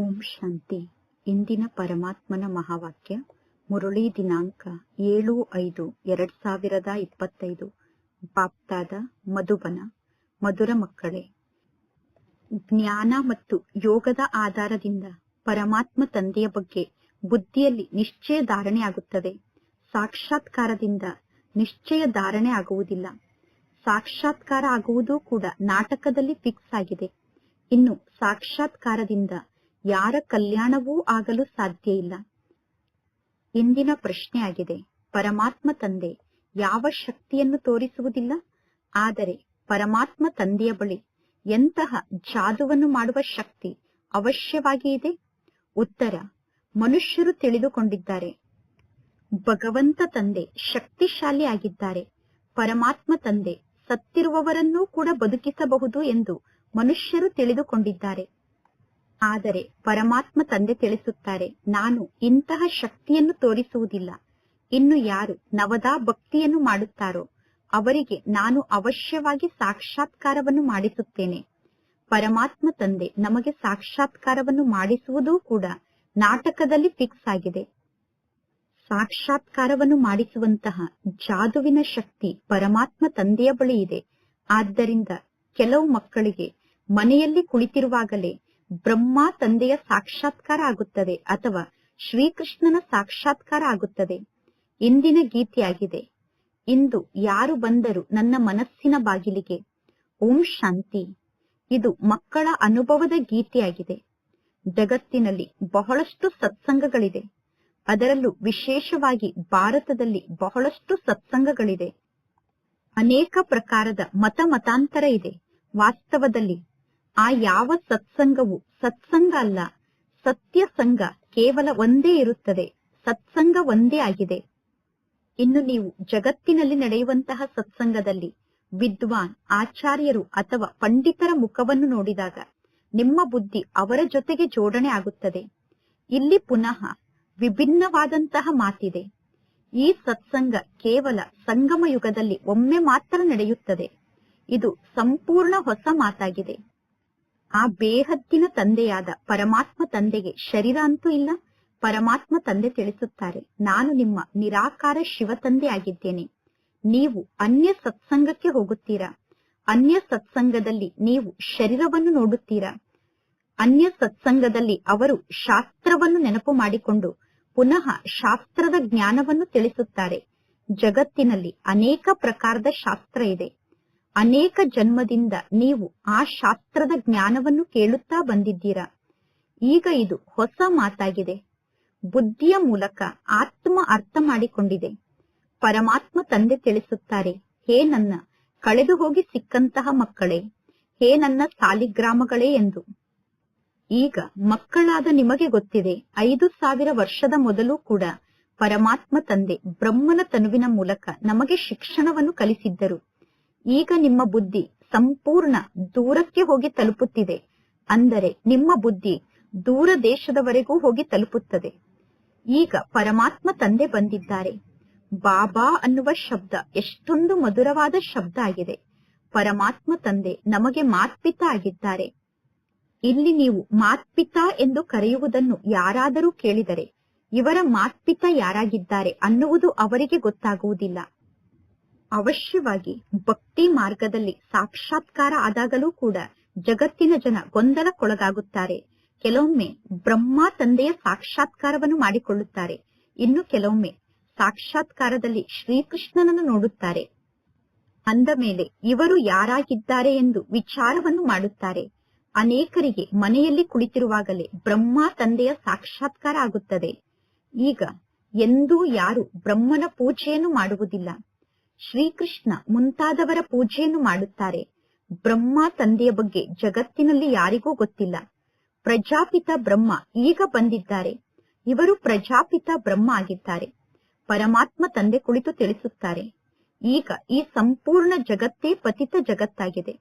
ಓಂ ಶಾಂತಿ. ಇಂದಿನ ಪರಮಾತ್ಮನ ಮಹಾವಾಕ್ಯ, ಮುರಳಿ ದಿನಾಂಕ ಏಳು ಐದು ಎರಡ್ ಸಾವಿರದ ಇಪ್ಪತ್ತೈದು. ಬಾಪ್ತಾದ ಮಧುಬನ, ಮಧುರ ಮಕ್ಕಳೇ, ಜ್ಞಾನ ಮತ್ತು ಯೋಗದ ಆಧಾರದಿಂದ ಪರಮಾತ್ಮ ತಂದೆಯ ಬಗ್ಗೆ ಬುದ್ಧಿಯಲ್ಲಿ ನಿಶ್ಚಯ ಧಾರಣೆ ಆಗುತ್ತದೆ. ಸಾಕ್ಷಾತ್ಕಾರದಿಂದ ನಿಶ್ಚಯ ಧಾರಣೆ ಆಗುವುದಿಲ್ಲ. ಸಾಕ್ಷಾತ್ಕಾರ ಆಗುವುದೂ ಕೂಡ ನಾಟಕದಲ್ಲಿ ಫಿಕ್ಸ್ ಆಗಿದೆ. ಇನ್ನು ಸಾಕ್ಷಾತ್ಕಾರದಿಂದ ಯಾರ ಕಲ್ಯಾಣವೂ ಆಗಲು ಸಾಧ್ಯ ಇಲ್ಲ. ಇಂದಿನ ಪ್ರಶ್ನೆಯಾಗಿದೆ ಪರಮಾತ್ಮ ತಂದೆ ಯಾವ ಶಕ್ತಿಯನ್ನು ತೋರಿಸುವುದಿಲ್ಲ? ಆದರೆ ಪರಮಾತ್ಮ ತಂದೆಯ ಬಳಿ ಎಂತಹ ಜಾದುವನ್ನು ಮಾಡುವ ಶಕ್ತಿ ಅವಶ್ಯವಾಗಿ ಇದೆ? ಉತ್ತರ, ಮನುಷ್ಯರು ತಿಳಿದುಕೊಂಡಿದ್ದಾರೆ. ಭಗವಂತ ತಂದೆ ಶಕ್ತಿಶಾಲಿ ಆಗಿದ್ದಾರೆ. ಪರಮಾತ್ಮ ತಂದೆ ಸತ್ತಿರುವವರನ್ನೂ ಕೂಡ ಬದುಕಿಸಬಹುದು ಎಂದು ಮನುಷ್ಯರು ತಿಳಿದುಕೊಂಡಿದ್ದಾರೆ. ಆದರೆ ಪರಮಾತ್ಮ ತಂದೆ ತಿಳಿಸುತ್ತಾರೆ, ನಾನು ಇಂತಹ ಶಕ್ತಿಯನ್ನು ತೋರಿಸುವುದಿಲ್ಲ. ಇನ್ನು ಯಾರು ನವದಾ ಭಕ್ತಿಯನ್ನು ಮಾಡುತ್ತಾರೋ, ಅವರಿಗೆ ನಾನು ಅವಶ್ಯವಾಗಿ ಸಾಕ್ಷಾತ್ಕಾರವನ್ನು ಮಾಡಿಸುತ್ತೇನೆ. ಪರಮಾತ್ಮ ತಂದೆ ನಮಗೆ ಸಾಕ್ಷಾತ್ಕಾರವನ್ನು ಮಾಡಿಸುವುದೂ ಕೂಡ ನಾಟಕದಲ್ಲಿ ಫಿಕ್ಸ್ ಆಗಿದೆ. ಸಾಕ್ಷಾತ್ಕಾರವನ್ನು ಮಾಡಿಸುವಂತಹ ಜಾದುವಿನ ಶಕ್ತಿ ಪರಮಾತ್ಮ ತಂದೆಯ ಬಳಿ ಇದೆ. ಆದ್ದರಿಂದ ಕೆಲವು ಮಕ್ಕಳಿಗೆ ಮನೆಯಲ್ಲಿ ಕುಳಿತಿರುವಾಗಲೇ ಬ್ರಹ್ಮ ತಂದೆಯ ಸಾಕ್ಷಾತ್ಕಾರ ಆಗುತ್ತದೆ ಅಥವಾ ಶ್ರೀಕೃಷ್ಣನ ಸಾಕ್ಷಾತ್ಕಾರ ಆಗುತ್ತದೆ. ಇಂದಿನ ಗೀತೆಯಾಗಿದೆ. ಇಂದು ಯಾರು ಬಂದರು ನನ್ನ ಮನಸ್ಸಿನ ಬಾಗಿಲಿಗೆ. ಓಂ ಶಾಂತಿ. ಇದು ಮಕ್ಕಳ ಅನುಭವದ ಗೀತೆಯಾಗಿದೆ. ಜಗತ್ತಿನಲ್ಲಿ ಬಹಳಷ್ಟು ಸತ್ಸಂಗಗಳಿದೆ. ಅದರಲ್ಲೂ ವಿಶೇಷವಾಗಿ ಭಾರತದಲ್ಲಿ ಬಹಳಷ್ಟು ಸತ್ಸಂಗಗಳಿದೆ. ಅನೇಕ ಪ್ರಕಾರದ ಮತ ಮತಾಂತರ ಇದೆ. ವಾಸ್ತವದಲ್ಲಿ ಆ ಯಾವ ಸತ್ಸಂಗವು ಸತ್ಸಂಗ ಅಲ್ಲ ಸತ್ಯ ಸಂಘ ಕೇವಲ ಒಂದೇ ಇರುತ್ತದೆ, ಸತ್ಸಂಗ ಒಂದೇ ಆಗಿದೆ. ಇನ್ನು ನೀವು ಜಗತ್ತಿನಲ್ಲಿ ನಡೆಯುವಂತಹ ಸತ್ಸಂಗದಲ್ಲಿ ವಿದ್ವಾನ್, ಆಚಾರ್ಯರು ಅಥವಾ ಪಂಡಿತರ ಮುಖವನ್ನು ನೋಡಿದಾಗ ನಿಮ್ಮ ಬುದ್ಧಿ ಅವರ ಜೊತೆಗೆ ಜೋಡಣೆ ಆಗುತ್ತದೆ. ಇಲ್ಲಿ ಪುನಃ ವಿಭಿನ್ನವಾದಂತಹ ಮಾತಿದೆ. ಈ ಸತ್ಸಂಗ ಕೇವಲ ಸಂಗಮ ಯುಗದಲ್ಲಿ ಒಮ್ಮೆ ಮಾತ್ರ ನಡೆಯುತ್ತದೆ. ಇದು ಸಂಪೂರ್ಣ ಹೊಸ ಮಾತಾಗಿದೆ. ಆ ಬೇಹತ್ತಿನ ತಂದೆಯಾದ ಪರಮಾತ್ಮ ತಂದೆಗೆ ಶರೀರ ಅಂತೂ ಇಲ್ಲ. ಪರಮಾತ್ಮ ತಂದೆ ತಿಳಿಸುತ್ತಾರೆ, ನಾನು ನಿಮ್ಮ ನಿರಾಕಾರ ಶಿವ ತಂದೆ ಆಗಿದ್ದೇನೆ. ನೀವು ಅನ್ಯ ಸತ್ಸಂಗಕ್ಕೆ ಹೋಗುತ್ತೀರಾ? ಅನ್ಯ ಸತ್ಸಂಗದಲ್ಲಿ ನೀವು ಶರೀರವನ್ನು ನೋಡುತ್ತೀರಾ? ಅನ್ಯ ಸತ್ಸಂಗದಲ್ಲಿ ಅವರು ಶಾಸ್ತ್ರವನ್ನು ನೆನಪು ಮಾಡಿಕೊಂಡು ಪುನಃ ಶಾಸ್ತ್ರದ ಜ್ಞಾನವನ್ನು ತಿಳಿಸುತ್ತಾರೆ. ಜಗತ್ತಿನಲ್ಲಿ ಅನೇಕ ಪ್ರಕಾರದ ಶಾಸ್ತ್ರ ಇದೆ. ಅನೇಕ ಜನ್ಮದಿಂದ ನೀವು ಆ ಶಾಸ್ತ್ರದ ಜ್ಞಾನವನ್ನು ಕೇಳುತ್ತಾ ಬಂದಿದ್ದೀರಾ? ಈಗ ಇದು ಹೊಸ ಮಾತಾಗಿದೆ. ಬುದ್ಧಿಯ ಮೂಲಕ ಆತ್ಮ ಅರ್ಥ ಮಾಡಿಕೊಂಡಿದೆ. ಪರಮಾತ್ಮ ತಂದೆ ತಿಳಿಸುತ್ತಾರೆ, ಹೇ ನನ್ನ, ಕಳೆದು ಹೋಗಿ ಸಿಕ್ಕಂತಹ ಮಕ್ಕಳೇ, ಹೇ ನನ್ನ ಸಾಲಿಗ್ರಾಮಗಳೇ ಎಂದು. ಈಗ ಮಕ್ಕಳಾದ ನಿಮಗೆ ಗೊತ್ತಿದೆ, ಐದು ಸಾವಿರ ವರ್ಷದ ಮೊದಲು ಕೂಡ ಪರಮಾತ್ಮ ತಂದೆ ಬ್ರಹ್ಮನ ತನುವಿನ ಮೂಲಕ ನಮಗೆ ಶಿಕ್ಷಣವನ್ನು ಕಲಿಸಿದ್ದರು. ಈಗ ನಿಮ್ಮ ಬುದ್ಧಿ ಸಂಪೂರ್ಣ ದೂರಕ್ಕೆ ಹೋಗಿ ತಲುಪುತ್ತಿದೆ. ಅಂದರೆ ನಿಮ್ಮ ಬುದ್ಧಿ ದೂರ ದೇಶದವರೆಗೂ ಹೋಗಿ ತಲುಪುತ್ತದೆ. ಈಗ ಪರಮಾತ್ಮ ತಂದೆ ಬಂದಿದ್ದಾರೆ. ಬಾಬಾ ಅನ್ನುವ ಶಬ್ದ ಎಷ್ಟೊಂದು ಮಧುರವಾದ ಶಬ್ದ ಆಗಿದೆ. ಪರಮಾತ್ಮ ತಂದೆ ನಮಗೆ ಮಾತ್ಪಿತ ಆಗಿದ್ದಾರೆ. ಇಲ್ಲಿ ನೀವು ಮಾತ್ಪಿತ ಎಂದು ಕರೆಯುವುದನ್ನು ಯಾರಾದರೂ ಕೇಳಿದರೆ ಇವರ ಮಾತ್ಪಿತ ಯಾರಾಗಿದ್ದಾರೆ ಅನ್ನುವುದು ಅವರಿಗೆ ಗೊತ್ತಾಗುವುದಿಲ್ಲ. ಅವಶ್ಯವಾಗಿ ಭಕ್ತಿ ಮಾರ್ಗದಲ್ಲಿ ಸಾಕ್ಷಾತ್ಕಾರ ಆದಾಗಲೂ ಕೂಡ ಜಗತ್ತಿನ ಜನ ಗೊಂದಲಕ್ಕೊಳಗಾಗುತ್ತಾರೆ. ಕೆಲವೊಮ್ಮೆ ಬ್ರಹ್ಮ ತಂದೆಯ ಸಾಕ್ಷಾತ್ಕಾರವನ್ನು ಮಾಡಿಕೊಳ್ಳುತ್ತಾರೆ. ಇನ್ನು ಕೆಲವೊಮ್ಮೆ ಸಾಕ್ಷಾತ್ಕಾರದಲ್ಲಿ ಶ್ರೀಕೃಷ್ಣನನ್ನು ನೋಡುತ್ತಾರೆ. ಅಂದ ಮೇಲೆ ಇವರು ಯಾರಾಗಿದ್ದಾರೆ ಎಂದು ವಿಚಾರವನ್ನು ಮಾಡುತ್ತಾರೆ. ಅನೇಕರಿಗೆ ಮನೆಯಲ್ಲಿ ಕುಳಿತಿರುವಾಗಲೇ ಬ್ರಹ್ಮ ತಂದೆಯ ಸಾಕ್ಷಾತ್ಕಾರ ಆಗುತ್ತದೆ. ಈಗ ಎಂದೂ ಯಾರು ಬ್ರಹ್ಮನ ಪೂಜೆಯನ್ನು ಮಾಡುವುದಿಲ್ಲ. ಶ್ರೀಕೃಷ್ಣ ಮುಂತಾದವರ ಪೂಜೆಯನ್ನು ಮಾಡುತ್ತಾರೆ. ಬ್ರಹ್ಮ ತಂದೆಯ ಬಗ್ಗೆ ಜಗತ್ತಿನಲ್ಲಿ ಯಾರಿಗೂ ಗೊತ್ತಿಲ್ಲ. ಪ್ರಜಾಪಿತ ಬ್ರಹ್ಮ ಈಗ ಬಂದಿದ್ದಾರೆ. ಇವರು ಪ್ರಜಾಪಿತ ಬ್ರಹ್ಮ ಆಗಿದ್ದಾರೆ. ಪರಮಾತ್ಮ ತಂದೆ ಕುಳಿತು ತಿಳಿಸುತ್ತಾರೆ. ಈಗ ಈ ಸಂಪೂರ್ಣ ಜಗತ್ತೇ ಪತಿತ ಜಗತ್ತಾಗಿದೆ.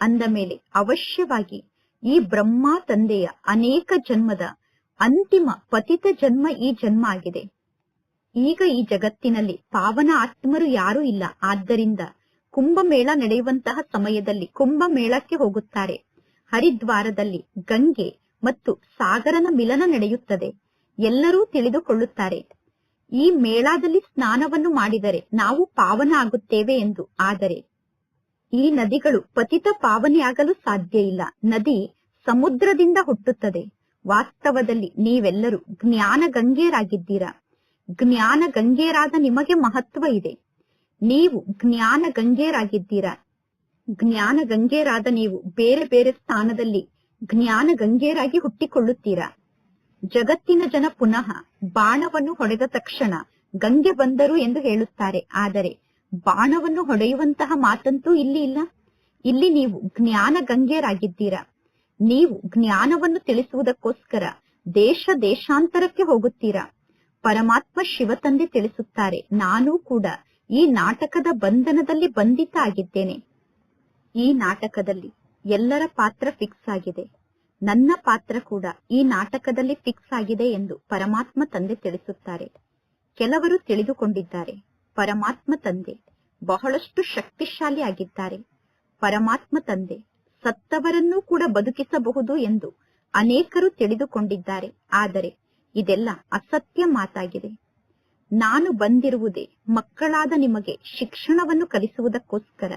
ಅಂದ ಮೇಲೆ ಅವಶ್ಯವಾಗಿ ಈ ಬ್ರಹ್ಮ ತಂದೆಯ ಅನೇಕ ಜನ್ಮದ ಅಂತಿಮ ಪತಿತ ಜನ್ಮ ಈ ಜನ್ಮ ಆಗಿದೆ. ಈಗ ಈ ಜಗತ್ತಿನಲ್ಲಿ ಪಾವನ ಆತ್ಮರು ಯಾರೂ ಇಲ್ಲ. ಆದ್ದರಿಂದ ಕುಂಭಮೇಳ ನಡೆಯುವಂತಹ ಸಮಯದಲ್ಲಿ ಕುಂಭಮೇಳಕ್ಕೆ ಹೋಗುತ್ತಾರೆ. ಹರಿದ್ವಾರದಲ್ಲಿ ಗಂಗೆ ಮತ್ತು ಸಾಗರನ ಮಿಲನ ನಡೆಯುತ್ತದೆ. ಎಲ್ಲರೂ ತಿಳಿದುಕೊಳ್ಳುತ್ತಾರೆ. ಈ ಮೇಳದಲ್ಲಿ ಸ್ನಾನವನ್ನು ಮಾಡಿದರೆ ನಾವು ಪಾವನ ಆಗುತ್ತೇವೆ ಎಂದು. ಆದರೆ ಈ ನದಿಗಳು ಪತಿತ ಪಾವನೆಯಾಗಲು ಸಾಧ್ಯ ಇಲ್ಲ. ನದಿ ಸಮುದ್ರದಿಂದ ಹುಟ್ಟುತ್ತದೆ. ವಾಸ್ತವದಲ್ಲಿ ನೀವೆಲ್ಲರೂ ಜ್ಞಾನ ಗಂಗೆಯರಾಗಿದ್ದೀರಾ ಜ್ಞಾನ ಗಂಗೆಯರಾದ ನಿಮಗೆ ಮಹತ್ವ ಇದೆ. ನೀವು ಜ್ಞಾನ ಗಂಗೆಯರಾಗಿದ್ದೀರಾ ಜ್ಞಾನ ಗಂಗೆಯರಾದ ನೀವು ಬೇರೆ ಬೇರೆ ಸ್ಥಾನದಲ್ಲಿ ಜ್ಞಾನ ಗಂಗೆಯರಾಗಿ ಹುಟ್ಟಿಕೊಳ್ಳುತ್ತೀರಾ? ಜಗತ್ತಿನ ಜನ ಪುನಃ ಬಾಣವನ್ನು ಹೊಡೆದ ತಕ್ಷಣ ಗಂಗೆ ಬಂದರು ಎಂದು ಹೇಳುತ್ತಾರೆ. ಆದರೆ ಬಾಣವನ್ನು ಹೊಡೆಯುವಂತಹ ಮಾತಂತೂ ಇಲ್ಲಿ ಇಲ್ಲ. ಇಲ್ಲಿ ನೀವು ಜ್ಞಾನ ಗಂಗೆಯರಾಗಿದ್ದೀರಾ ನೀವು ಜ್ಞಾನವನ್ನು ತಿಳಿಸುವುದಕ್ಕೋಸ್ಕರ ದೇಶ ದೇಶಾಂತರಕ್ಕೆ ಹೋಗುತ್ತೀರಾ? ಪರಮಾತ್ಮ ಶಿವತಂದೆ ತಿಳಿಸುತ್ತಾರೆ. ನಾನು ಕೂಡ ಈ ನಾಟಕದ ಬಂಧನದಲ್ಲಿ ಬಂಧಿತ ಆಗಿದ್ದೇನೆ ಈ ನಾಟಕದಲ್ಲಿ ಎಲ್ಲರ ಪಾತ್ರ ಫಿಕ್ಸ್ ಆಗಿದೆ. ನನ್ನ ಪಾತ್ರ ಕೂಡ ಈ ನಾಟಕದಲ್ಲಿ ಫಿಕ್ಸ್ ಆಗಿದೆ ಎಂದು ಪರಮಾತ್ಮ ತಂದೆ ತಿಳಿಸುತ್ತಾರೆ. ಕೆಲವರು ತಿಳಿದುಕೊಂಡಿದ್ದಾರೆ. ಪರಮಾತ್ಮ ತಂದೆ ಬಹಳಷ್ಟು ಶಕ್ತಿಶಾಲಿ ಆಗಿದ್ದಾರೆ. ಪರಮಾತ್ಮ ತಂದೆ ಸತ್ತವರನ್ನೂ ಕೂಡ ಬದುಕಿಸಬಹುದು ಎಂದು ಅನೇಕರು ತಿಳಿದುಕೊಂಡಿದ್ದಾರೆ. ಆದರೆ ಇದೆಲ್ಲ ಅಸತ್ಯ ಮಾತಾಗಿದೆ. ನಾನು ಬಂದಿರುವುದೇ ಮಕ್ಕಳಾದ ನಿಮಗೆ ಶಿಕ್ಷಣವನ್ನು ಕಲಿಸುವುದಕ್ಕೋಸ್ಕರ.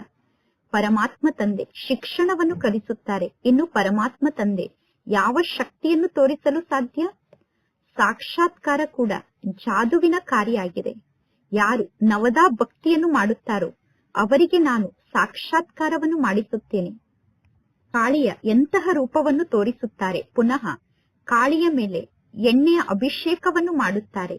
ಪರಮಾತ್ಮ ತಂದೆ ಶಿಕ್ಷಣವನ್ನು ಕಲಿಸುತ್ತಾರೆ. ಇನ್ನು ಪರಮಾತ್ಮ ತಂದೆ ಯಾವ ಶಕ್ತಿಯನ್ನು ತೋರಿಸಲು ಸಾಧ್ಯ? ಸಾಕ್ಷಾತ್ಕಾರ ಕೂಡ ಜಾದುವಿನ ಕಾರ್ಯ ಆಗಿದೆ ಯಾರು ನವದಾ ಭಕ್ತಿಯನ್ನು ಮಾಡುತ್ತಾರೋ ಅವರಿಗೆ ನಾನು ಸಾಕ್ಷಾತ್ಕಾರವನ್ನು ಮಾಡಿಸುತ್ತೇನೆ. ಕಾಳಿಯ ಎಂತಹ ರೂಪವನ್ನು ತೋರಿಸುತ್ತಾರೆ. ಪುನಃ ಕಾಳಿಯ ಮೇಲೆ ಎಣ್ಣೆಯ ಅಭಿಷೇಕವನ್ನು ಮಾಡುತ್ತಾರೆ.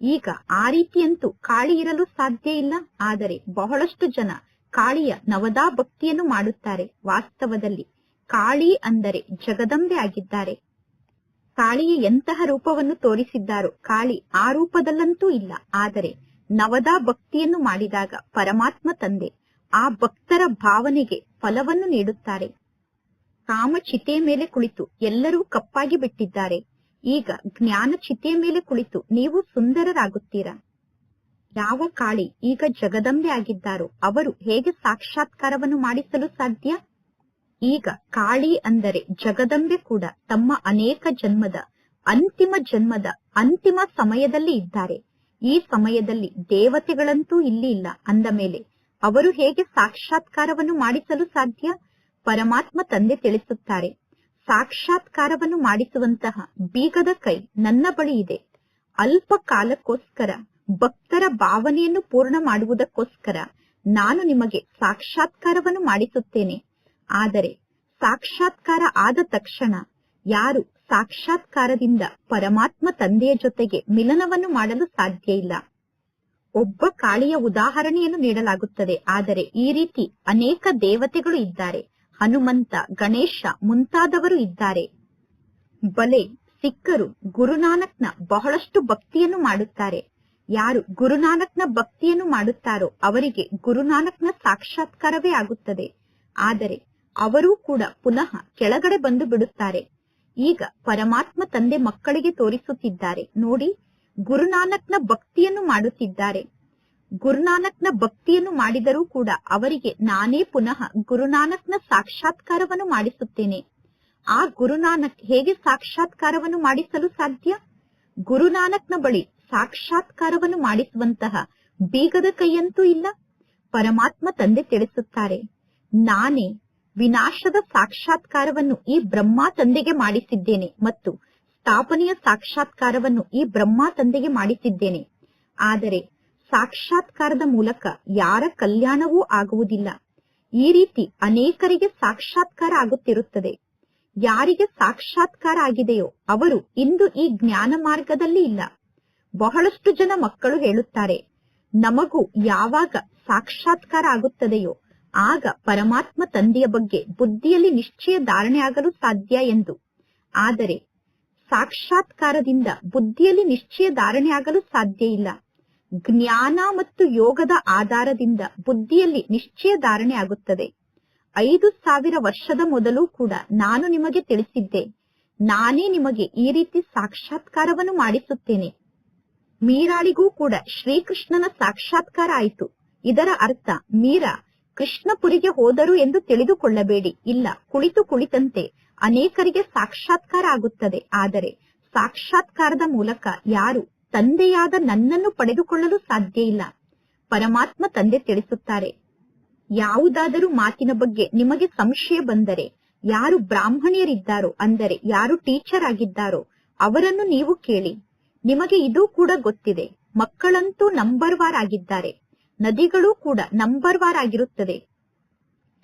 ಈಗ ಆ ರೀತಿಯಂತೂ ಕಾಳಿ ಇರಲು ಸಾಧ್ಯ ಇಲ್ಲ, ಆದರೆ ಬಹಳಷ್ಟು ಜನ ಕಾಳಿಯ ನವದಾ ಭಕ್ತಿಯನ್ನು ಮಾಡುತ್ತಾರೆ. ವಾಸ್ತವದಲ್ಲಿ ಕಾಳಿ ಅಂದರೆ ಜಗದಂಬೆ ಆಗಿದ್ದಾರೆ. ಕಾಳಿಯ ಎಂತಹ ರೂಪವನ್ನು ತೋರಿಸಿದ್ದಾರೋ ಕಾಳಿ ಆ ರೂಪದಲ್ಲಂತೂ ಇಲ್ಲ, ಆದರೆ ನವದಾ ಭಕ್ತಿಯನ್ನು ಮಾಡಿದಾಗ ಪರಮಾತ್ಮ ತಂದೆ ಆ ಭಕ್ತರ ಭಾವನೆಗೆ ಫಲವನ್ನು ನೀಡುತ್ತಾರೆ. ಕಾಮ ಚಿತೆಯ ಮೇಲೆ ಕುಳಿತು ಎಲ್ಲರೂ ಕಪ್ಪಾಗಿ ಬಿಟ್ಟಿದ್ದಾರೆ. ಈಗ ಜ್ಞಾನ ಚಿತೆಯ ಮೇಲೆ ಕುಳಿತು ನೀವು ಸುಂದರರಾಗುತ್ತೀರಾ? ಯಾವ ಕಾಳಿ ಈಗ ಜಗದಂಬೆ ಆಗಿದ್ದಾರೋ ಅವರು ಹೇಗೆ ಸಾಕ್ಷಾತ್ಕಾರವನ್ನು ಮಾಡಿಸಲು ಸಾಧ್ಯ? ಈಗ ಕಾಳಿ ಅಂದರೆ ಜಗದಂಬೆ ಕೂಡ ತಮ್ಮ ಅನೇಕ ಜನ್ಮದ, ಅಂತಿಮ ಜನ್ಮದ, ಅಂತಿಮ ಸಮಯದಲ್ಲಿ ಇದ್ದಾರೆ. ಈ ಸಮಯದಲ್ಲಿ ದೇವತೆಗಳಂತೂ ಇಲ್ಲಿ ಇಲ್ಲ ಅಂದ ಮೇಲೆ ಅವರು ಹೇಗೆ ಸಾಕ್ಷಾತ್ಕಾರವನ್ನು ಮಾಡಿಸಲು ಸಾಧ್ಯ? ಪರಮಾತ್ಮ ತಂದೆ ತಿಳಿಸುತ್ತಾರೆ. ಸಾಕ್ಷಾತ್ಕಾರವನ್ನು ಮಾಡಿಸುವಂತಹ ಬೀಗದ ಕೈ ನನ್ನ ಬಳಿ ಇದೆ. ಅಲ್ಪ ಕಾಲಕ್ಕೋಸ್ಕರ ಭಕ್ತರ ಭಾವನೆಯನ್ನು ಪೂರ್ಣ ಮಾಡುವುದಕ್ಕೋಸ್ಕರ ನಾನು ನಿಮಗೆ ಸಾಕ್ಷಾತ್ಕಾರವನ್ನು ಮಾಡಿಸುತ್ತೇನೆ. ಆದರೆ ಸಾಕ್ಷಾತ್ಕಾರ ಆದ ತಕ್ಷಣ ಯಾರು ಸಾಕ್ಷಾತ್ಕಾರದಿಂದ ಪರಮಾತ್ಮ ತಂದೆಯ ಜೊತೆಗೆ ಮಿಲನವನ್ನು ಮಾಡಲು ಸಾಧ್ಯ ಇಲ್ಲ. ಒಬ್ಬ ಕಾಳಿಯ ಉದಾಹರಣೆಯನ್ನು ನೀಡಲಾಗುತ್ತದೆ. ಆದರೆ ಈ ರೀತಿ ಅನೇಕ ದೇವತೆಗಳು ಇದ್ದಾರೆ. ಹನುಮಂತ, ಗಣೇಶ ಮುಂತಾದವರು ಇದ್ದಾರೆ. ಬಲೆ, ಸಿಕ್ಕರು, ಗುರುನಾನಕ್ನ ಬಹಳಷ್ಟು ಭಕ್ತಿಯನ್ನು ಮಾಡುತ್ತಾರೆ. ಯಾರು ಗುರುನಾನಕ್ನ ಭಕ್ತಿಯನ್ನು ಮಾಡುತ್ತಾರೋ ಅವರಿಗೆ ಗುರುನಾನಕ್ನ ಸಾಕ್ಷಾತ್ಕಾರವೇ ಆಗುತ್ತದೆ. ಆದರೆ ಅವರೂ ಕೂಡ ಪುನಃ ಕೆಳಗಡೆ ಬಂದು ಬಿಡುತ್ತಾರೆ. ಈಗ ಪರಮಾತ್ಮ ತಂದೆ ಮಕ್ಕಳಿಗೆ ತೋರಿಸುತ್ತಿದ್ದಾರೆ. ನೋಡಿ, ಗುರುನಾನಕ್ನ ಭಕ್ತಿಯನ್ನು ಮಾಡುತ್ತಿದ್ದಾರೆ. ಗುರುನಾನಕ್ನ ಭಕ್ತಿಯನ್ನು ಮಾಡಿದರೂ ಕೂಡ ಅವರಿಗೆ ನಾನೇ ಪುನಃ ಗುರುನಾನಕ್ನ ಸಾಕ್ಷಾತ್ಕಾರವನ್ನು ಮಾಡಿಸುತ್ತೇನೆ. ಆ ಗುರುನಾನಕ್ ಹೇಗೆ ಸಾಕ್ಷಾತ್ಕಾರವನ್ನು ಮಾಡಿಸಲು ಸಾಧ್ಯ? ಗುರುನಾನಕ್ನ ಬಳಿ ಸಾಕ್ಷಾತ್ಕಾರವನ್ನು ಮಾಡಿಸುವಂತಹ ಬೀಗದ ಕೈಯಂತೂ ಇಲ್ಲ. ಪರಮಾತ್ಮ ತಂದೆ ತಿಳಿಸುತ್ತಾರೆ, ನಾನೇ ವಿನಾಶದ ಸಾಕ್ಷಾತ್ಕಾರವನ್ನು ಈ ಬ್ರಹ್ಮ ತಂದೆಗೆ ಮಾಡಿಸಿದ್ದೇನೆ ಮತ್ತು ಸ್ಥಾಪನೆಯ ಸಾಕ್ಷಾತ್ಕಾರವನ್ನು ಈ ಬ್ರಹ್ಮ ತಂದೆಗೆ ಮಾಡಿಸಿದ್ದೇನೆ. ಆದರೆ ಸಾಕ್ಷಾತ್ಕಾರದ ಮೂಲಕ ಯಾರ ಕಲ್ಯಾಣವೂ ಆಗುವುದಿಲ್ಲ. ಈ ರೀತಿ ಅನೇಕರಿಗೆ ಸಾಕ್ಷಾತ್ಕಾರ ಆಗುತ್ತಿರುತ್ತದೆ. ಯಾರಿಗೆ ಸಾಕ್ಷಾತ್ಕಾರ ಆಗಿದೆಯೋ ಅವರು ಇಂದು ಈ ಜ್ಞಾನ ಮಾರ್ಗದಲ್ಲಿ ಇಲ್ಲ. ಬಹಳಷ್ಟು ಜನ ಮಕ್ಕಳು ಹೇಳುತ್ತಾರೆ, ನಮಗೂ ಯಾವಾಗ ಸಾಕ್ಷಾತ್ಕಾರ ಆಗುತ್ತದೆಯೋ ಆಗ ಪರಮಾತ್ಮ ತಂದೆಯ ಬಗ್ಗೆ ಬುದ್ಧಿಯಲ್ಲಿ ನಿಶ್ಚಯ ಧಾರಣೆ ಆಗಲು ಸಾಧ್ಯ ಎಂದು. ಆದರೆ ಸಾಕ್ಷಾತ್ಕಾರದಿಂದ ಬುದ್ಧಿಯಲ್ಲಿ ನಿಶ್ಚಯ ಧಾರಣೆ ಆಗಲು ಸಾಧ್ಯ ಇಲ್ಲ. ಜ್ಞಾನ ಮತ್ತು ಯೋಗದ ಆಧಾರದಿಂದ ಬುದ್ಧಿಯಲ್ಲಿ ನಿಶ್ಚಯ ಧಾರಣೆ ಆಗುತ್ತದೆ. ಐದು ಸಾವಿರ ವರ್ಷದ ಮೊದಲು ಕೂಡ ನಾನು ನಿಮಗೆ ತಿಳಿಸಿದ್ದೆ. ನಾನೇ ನಿಮಗೆ ಈ ರೀತಿ ಸಾಕ್ಷಾತ್ಕಾರವನ್ನು ಮಾಡಿಸುತ್ತೇನೆ. ಮೀರಾಳಿಗೂ ಕೂಡ ಶ್ರೀಕೃಷ್ಣನ ಸಾಕ್ಷಾತ್ಕಾರ ಆಯಿತು. ಇದರ ಅರ್ಥ, ಮೀರಾ, ಕೃಷ್ಣಪುರಿಗೆ ಹೋದರು ಎಂದು ತಿಳಿದುಕೊಳ್ಳಬೇಡಿ. ಇಲ್ಲ, ಕುಳಿತು ಕುಳಿತಂತೆ ಅನೇಕರಿಗೆ ಸಾಕ್ಷಾತ್ಕಾರ ಆಗುತ್ತದೆ. ಆದರೆ ಸಾಕ್ಷಾತ್ಕಾರದ ಮೂಲಕ ಯಾರು ತಂದೆಯಾದ ನನ್ನನ್ನು ಪಡೆದುಕೊಳ್ಳಲು ಸಾಧ್ಯ ಇಲ್ಲ. ಪರಮಾತ್ಮ ತಂದೆ ತಿಳಿಸುತ್ತಾರೆ. ಯಾವುದಾದರೂ ಮಾತಿನ ಬಗ್ಗೆ ನಿಮಗೆ ಸಂಶಯ ಬಂದರೆ, ಯಾರು ಬ್ರಾಹ್ಮಣಿಯರಿದ್ದಾರೋ ಅಂದರೆ ಯಾರು ಟೀಚರ್ ಆಗಿದ್ದಾರೋ ಅವರನ್ನು ನೀವು ಕೇಳಿ. ನಿಮಗೆ ಇದು ಕೂಡ ಗೊತ್ತಿದೆ, ಮಕ್ಕಳಂತೂ ನಂಬರ್ ವಾರ್ ಆಗಿದ್ದಾರೆ. ನದಿಗಳು ಕೂಡ ನಂಬರ್ ವಾರ್ ಆಗಿರುತ್ತದೆ.